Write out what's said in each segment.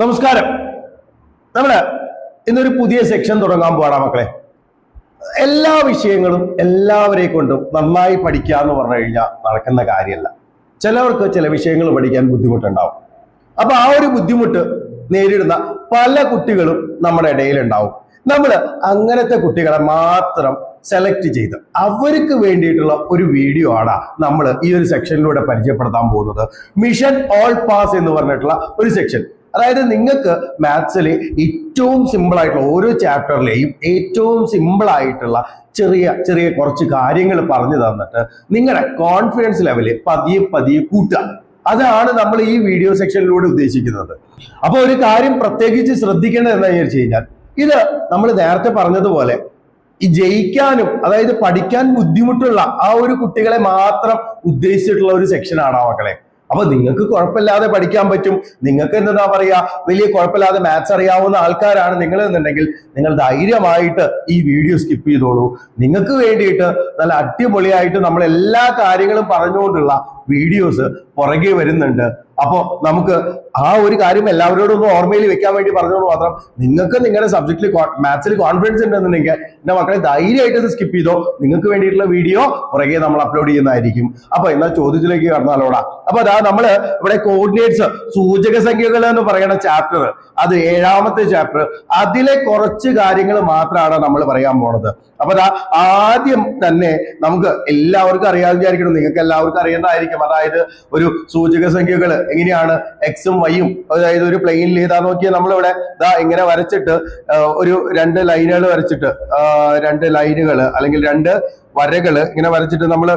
നമസ്കാരം. നമ്മൾ ഇന്നൊരു പുതിയ സെക്ഷൻ തുടങ്ങാൻ പോകണം മക്കളെ. എല്ലാ വിഷയങ്ങളും എല്ലാവരെ കൊണ്ടും നന്നായി പഠിക്കുക എന്ന് പറഞ്ഞു കഴിഞ്ഞാൽ നടക്കുന്ന കാര്യമല്ല ചിലവർക്ക് ചില വിഷയങ്ങൾ പഠിക്കാൻ ബുദ്ധിമുട്ടുണ്ടാവും. അപ്പൊ ആ ഒരു ബുദ്ധിമുട്ട് നേരിടുന്ന പല കുട്ടികളും നമ്മുടെ ഇടയിലുണ്ടാവും. നമ്മൾ അങ്ങനത്തെ കുട്ടികളെ മാത്രം സെലക്ട് ചെയ്ത് അവർക്ക് വേണ്ടിയിട്ടുള്ള ഒരു വീഡിയോ ആണ് നമ്മൾ ഈ ഒരു സെക്ഷനിലൂടെ പരിചയപ്പെടുത്താൻ പോകുന്നത്. മിഷൻ ഓൾ പാസ് എന്ന് പറഞ്ഞിട്ടുള്ള ഒരു സെക്ഷൻ അതായത് നിങ്ങൾക്ക് മാത്സിൽ ഏറ്റവും സിമ്പിൾ ആയിട്ടുള്ള ഓരോ ചാപ്റ്ററിലെയും ഏറ്റവും സിമ്പിൾ ആയിട്ടുള്ള ചെറിയ ചെറിയ കുറച്ച് കാര്യങ്ങൾ പറഞ്ഞു തന്നിട്ട് നിങ്ങളുടെ കോൺഫിഡൻസ് ലെവൽ പതിയെ പതിയെ കൂട്ടുക. അതാണ് നമ്മൾ ഈ വീഡിയോ സെക്ഷനിലൂടെ ഉദ്ദേശിക്കുന്നത്. അപ്പൊ ഒരു കാര്യം പ്രത്യേകിച്ച് ശ്രദ്ധിക്കേണ്ടത് എന്താണെന്ന് വെച്ച് കഴിഞ്ഞാൽ ഇത് നമ്മൾ നേരത്തെ പറഞ്ഞതുപോലെ ഈ ജയിക്കാനും അതായത് പഠിക്കാൻ ബുദ്ധിമുട്ടുള്ള ആ ഒരു കുട്ടികളെ മാത്രം ഉദ്ദേശിച്ചിട്ടുള്ള ഒരു സെക്ഷനാണ് ആ മക്കളെ. അപ്പൊ നിങ്ങൾക്ക് കുഴപ്പമില്ലാതെ പഠിക്കാൻ പറ്റും. നിങ്ങൾക്ക് എന്താ പറയാ വലിയ കുഴപ്പമില്ലാതെ മാത്സ് അറിയാവുന്ന ആൾക്കാരാണ് നിങ്ങൾ എന്നുണ്ടെങ്കിൽ നിങ്ങൾ ധൈര്യമായിട്ട് ഈ വീഡിയോ സ്കിപ്പ് ചെയ്തോളൂ. നിങ്ങൾക്ക് വേണ്ടിയിട്ട് നല്ല അടിപൊളിയായിട്ട് നമ്മൾ എല്ലാ കാര്യങ്ങളും പറഞ്ഞുകൊണ്ടുള്ള വീഡിയോസ് പുറകെ വരുന്നുണ്ട്. അപ്പോൾ നമുക്ക് ആ ഒരു കാര്യം എല്ലാവരോടും ഒന്ന് ഓർമ്മയിൽ വെക്കാൻ വേണ്ടി പറഞ്ഞോണ്ട് മാത്രം. നിങ്ങൾക്ക് നിങ്ങളുടെ സബ്ജക്റ്റിൽ മാത്സിൽ കോൺഫിഡൻസ് ഉണ്ടെന്നുണ്ടെങ്കിൽ എന്റെ മക്കളെ ധൈര്യമായിട്ട് ഇത് സ്കിപ്പ് ചെയ്തോ. നിങ്ങൾക്ക് വേണ്ടിയിട്ടുള്ള വീഡിയോ പുറകെ നമ്മൾ അപ്ലോഡ് ചെയ്യുന്നതായിരിക്കും. അപ്പൊ എന്നാൽ ചോദ്യത്തിലേക്ക് കടന്നാലോടാ. അപ്പൊ അതാ നമ്മൾ ഇവിടെ കോർഡിനേറ്റ്സ് സൂചക സംഖ്യകൾ എന്ന് പറയുന്ന ചാപ്റ്റർ അത് ഏഴാമത്തെ ചാപ്റ്റർ അതിലെ കുറച്ച് കാര്യങ്ങൾ മാത്രമാണ് നമ്മൾ പറയാൻ പോണത്. അപ്പൊ അതാ ആദ്യം തന്നെ നമുക്ക് എല്ലാവർക്കും അറിയാതെ വിചാരിക്കണം. നിങ്ങൾക്ക് എല്ലാവർക്കും അറിയേണ്ടതായിരിക്കും. അതായത് ഒരു സൂചക സംഖ്യകൾ എങ്ങനെയാണ് എക്സും വൈയും അതായത് ഒരു പ്ലെയിനിൽ ഇതാ നോക്കിയാൽ നമ്മളിവിടെ ഇതാ ഇങ്ങനെ വരച്ചിട്ട് ഒരു രണ്ട് ലൈനുകൾ വരച്ചിട്ട് രണ്ട് ലൈനുകൾ അല്ലെങ്കിൽ രണ്ട് വരകൾ ഇങ്ങനെ വരച്ചിട്ട് നമ്മൾ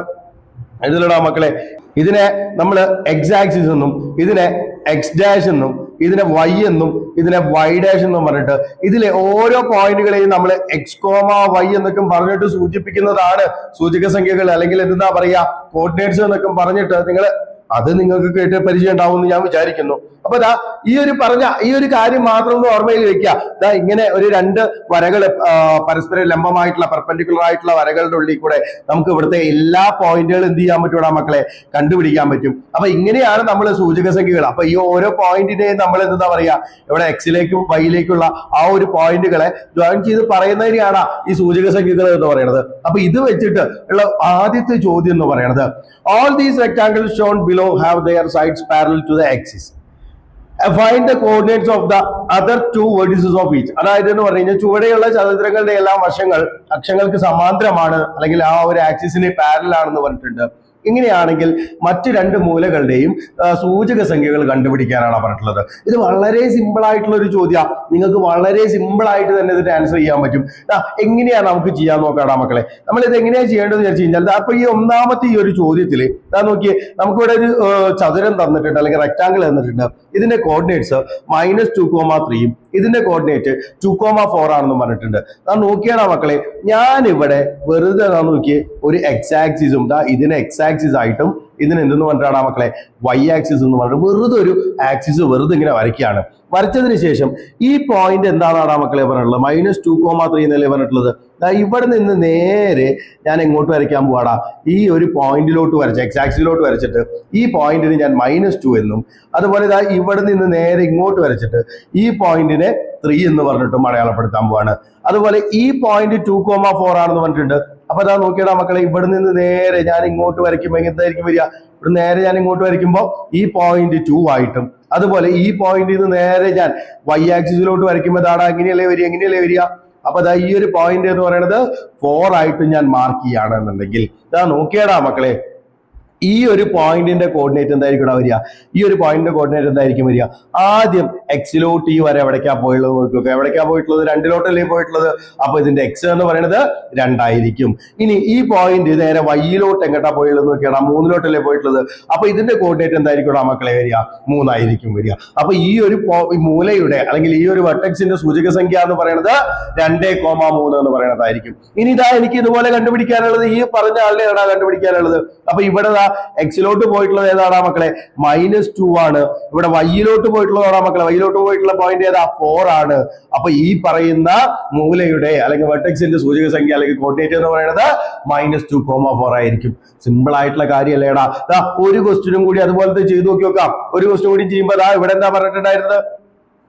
എഴുതലടാ മക്കളെ. ഇതിനെ നമ്മൾ എക്സ് ആക്സിസ് എന്നും ഇതിനെ എക്സ് ഡാഷ് എന്നും ഇതിനെ വൈ എന്നും ഇതിനെ വൈ ഡാഷ് എന്നും പറഞ്ഞിട്ട് ഇതിലെ ഓരോ പോയിന്റുകളെയും നമ്മൾ എക്സ് കോമ വൈ എന്നൊക്കെ പറഞ്ഞിട്ട് സൂചിപ്പിക്കുന്നതാണ് സൂചക സംഖ്യകൾ അല്ലെങ്കിൽ എന്താ പറയുക കോർഡിനേറ്റ്സ് എന്നൊക്കെ പറഞ്ഞിട്ട് നിങ്ങൾ അത് നിങ്ങൾക്ക് കേട്ട് പരിചയം ഉണ്ടാവും എന്ന് ഞാൻ വിചാരിക്കുന്നു. അപ്പൊ ദാ ഈ ഒരു പറഞ്ഞ ഈ ഒരു കാര്യം മാത്രം ഒന്ന് ഓർമ്മയിൽ വെക്കുക. ദാ ഇങ്ങനെ ഒരു രണ്ട് വരകൾ പരസ്പരം ലംബമായിട്ടുള്ള പെർപെൻഡിക്കുലർ ആയിട്ടുള്ള വരകളുടെ ഉള്ളിൽ കൂടെ നമുക്ക് ഇവിടുത്തെ എല്ലാ പോയിന്റുകളും എന്ത് ചെയ്യാൻ പറ്റൂടാ മക്കളെ? കണ്ടുപിടിക്കാൻ പറ്റും. അപ്പൊ ഇങ്ങനെയാണ് നമ്മൾ സൂചക സംഖ്യകൾ. അപ്പൊ ഈ ഓരോ പോയിന്റിനെയും നമ്മൾ എന്താ പറയാ ഇവിടെ എക്സിലേക്കും വൈയിലേക്കുള്ള ആ ഒരു പോയിന്റുകളെ ജോയിൻ ചെയ്ത് പറയുന്നതിനെയാണ് ഈ സൂചക സംഖ്യകൾ എന്ന് പറയുന്നത്. അപ്പൊ ഇത് വെച്ചിട്ട് ഉള്ള ആദ്യത്തെ ചോദ്യം എന്ന് പറയുന്നത് all these rectangle shown below have their sides parallel to the axis find the coordinates of the other two vertices of each അതായത് എന്ന് പറഞ്ഞു കഴിഞ്ഞാൽ ചുവടെയുള്ള ചതുരങ്ങളുടെ എല്ലാ വശങ്ങൾ അക്ഷങ്ങൾക്ക് സമാന്തരമാണ് അല്ലെങ്കിൽ ആ ഒരു ആക്സിസിന് പാരലാണെന്ന് പറഞ്ഞിട്ടുണ്ട്. ഇങ്ങനെയാണെങ്കിൽ മറ്റു രണ്ട് മൂലകളുടെയും സൂചക സംഖ്യകൾ കണ്ടുപിടിക്കാനാണ് പറഞ്ഞിട്ടുള്ളത്. ഇത് വളരെ സിമ്പിൾ ആയിട്ടുള്ള ഒരു ചോദ്യം. നിങ്ങൾക്ക് വളരെ സിമ്പിൾ ആയിട്ട് തന്നെ ഇതിന്റെ ആൻസർ ചെയ്യാൻ പറ്റും. എങ്ങനെയാണ് എങ്ങനെയാ നമുക്ക് ചെയ്യാൻ നോക്കാടാ മക്കളെ. നമ്മൾ ഇത് എങ്ങനെയാ ചെയ്യേണ്ടത് വെച്ച് കഴിഞ്ഞാൽ അപ്പൊ ഈ ഒന്നാമത്തെ ഈ ഒരു ചോദ്യത്തിൽ ഞാൻ നോക്കിയേ നമുക്കിവിടെ ഒരു ചതുരം തന്നിട്ടുണ്ട് അല്ലെങ്കിൽ റെക്ടാങ്കിൾ തന്നിട്ടുണ്ട്. ഇതിന്റെ കോർഡിനേറ്റ്സ് മൈനസ് ടു കോമ ത്രീയും ഇതിന്റെ കോർഡിനേറ്റ് ടു കോമ ഫോർ ആണെന്ന് പറഞ്ഞിട്ടുണ്ട്. ഞാൻ നോക്കിയാണ് മക്കളെ ഞാൻ ഇവിടെ വെറുതെ നോക്കി ഒരു എക്സാക്സിസും ഇതിന് എക്സാക്സിസ് ആയിട്ടും ഇതിന് എന്തെന്ന് പറഞ്ഞിട്ടാണ് മക്കളെ? വൈ ആക്സിസ് എന്ന് പറഞ്ഞിട്ട് വെറുതെ ഒരു ആക്സിസ് വെറുതെ ഇങ്ങനെ വരയ്ക്കുകയാണ്. വരച്ചതിന് ശേഷം ഈ പോയിന്റ് എന്താണെന്നാണ് മക്കളെ പറഞ്ഞിട്ടുള്ളത്? മൈനസ് ടു കോമ ത്രീ എന്നല്ലേ പറഞ്ഞിട്ടുള്ളത്? ഇവിടെ നിന്ന് നേരെ ഞാൻ എങ്ങോട്ട് വരയ്ക്കാൻ പോവാടാ? ഈ ഒരു പോയിന്റിലോട്ട് വരച്ച എക്സ് ആക്സിലോട്ട് വരച്ചിട്ട് ഈ പോയിന്റിന് ഞാൻ മൈനസ് ടു എന്നും അതുപോലെ ഇതാ ഇവിടെ നിന്ന് നേരെ ഇങ്ങോട്ട് വരച്ചിട്ട് ഈ പോയിന്റിനെ ത്രീ എന്ന് പറഞ്ഞിട്ടും അടയാളപ്പെടുത്താൻ പോവാണ്. അതുപോലെ ഈ പോയിന്റ് ടു കോമ ഫോർ ആണെന്ന് പറഞ്ഞിട്ടുണ്ട്. അപ്പൊ അതാ നോക്കിയടാ മക്കളെ ഇവിടെ നിന്ന് നേരെ ഞാൻ ഇങ്ങോട്ട് വരയ്ക്കുമ്പോൾ എങ്ങനത്തായിരിക്കും വരിക? ഇവിടെ നേരെ ഞാൻ ഇങ്ങോട്ട് വരയ്ക്കുമ്പോൾ ഈ പോയിന്റ് ടു ആയിട്ടും. അതുപോലെ ഈ പോയിന്റിൽ നിന്ന് നേരെ ഞാൻ വൈ ആക്സിസിലോട്ട് വരയ്ക്കുമ്പോൾ ഇതാടാ എങ്ങനെയല്ലേ വരിക എങ്ങനെയല്ലേ വരിക? അപ്പൊ ദാ ഈ ഒരു പോയിന്റ് എന്ന് പറയുന്നത് ഫോർ ആയിട്ടും ഞാൻ മാർക്ക് ചെയ്യുകയാണെന്നുണ്ടെങ്കിൽ ഇതാ നോക്കിയടാ മക്കളെ ഈ ഒരു പോയിന്റിന്റെ കോർഡിനേറ്റ് എന്തായിരിക്കും ഇവിടെ വരിക? ഈ ഒരു പോയിന്റിന്റെ കോർഡിനേറ്റ് എന്തായിരിക്കും വരിക? ആദ്യം എക്സിലോട്ട് ഈ വരെ എവിടേക്കാ പോയുള്ളത് നോക്കുക. എവിടേക്കാ പോയിട്ടുള്ളത്? രണ്ടിലോട്ടല്ലേ പോയിട്ടുള്ളത്? അപ്പൊ ഇതിന്റെ എക്സ് എന്ന് പറയുന്നത് രണ്ടായിരിക്കും. ഇനി ഈ പോയിന്റ് നേരെ വൈയിലോട്ട് എങ്ങോട്ടാ പോയുള്ളത് നോക്കിയാണ് മൂന്നിലോട്ടല്ലേ പോയിട്ടുള്ളത്? അപ്പൊ ഇതിന്റെ കോർഡിനേറ്റ് എന്തായിരിക്കും ഇവിടെ മക്കളെ വരിക? മൂന്നായിരിക്കും വരിക. അപ്പൊ ഈ ഒരു മൂലയുടെ അല്ലെങ്കിൽ ഈ ഒരു വെർട്ടെക്സിന്റെ സൂചക സംഖ്യ എന്ന് പറയുന്നത് രണ്ടേ കോമ മൂന്ന് എന്ന് പറയുന്നതായിരിക്കും. ഇനി ഇതാ എനിക്ക് ഇതുപോലെ കണ്ടുപിടിക്കാനുള്ളത്. ഈ പറഞ്ഞ ആളിനെയാണ് കണ്ടുപിടിക്കാനുള്ളത്? അപ്പൊ ഇവിടെ എക്സിലോട്ട് പോയിട്ടുള്ളത് ഏതാടാ മക്കളെ? മൈനസ് ടു ആണ്. ഇവിടെ വൈയിലോട്ട് പോയിട്ടുള്ളതാടാ മക്കളെ. വൈയിലോട്ട് പോയിട്ടുള്ള പോയിന്റ് ഏതാ? ഫോർ ആണ്. അപ്പൊ ഈ പറയുന്ന മൂലയുടെ അല്ലെങ്കിൽ വെർട്ടെക്സിന്റെ സൂചക സംഖ്യ അല്ലെങ്കിൽ കോർഡിനേറ്റ് എന്ന് പറയുന്നത് മൈനസ് ടു കോമ ഫോർ ആയിരിക്കും. സിമ്പിൾ ആയിട്ടുള്ള കാര്യമല്ലേടാ. ഒരു ക്വസ്റ്റിനും കൂടി അതുപോലത്തെ ചെയ്തു നോക്കി നോക്കാം. ഒരു ക്വസ്റ്റ്യൻ കൂടി ചെയ്യുമ്പോൾ ഇവിടെ എന്താ പറഞ്ഞിട്ടുണ്ടായിരുന്നത്?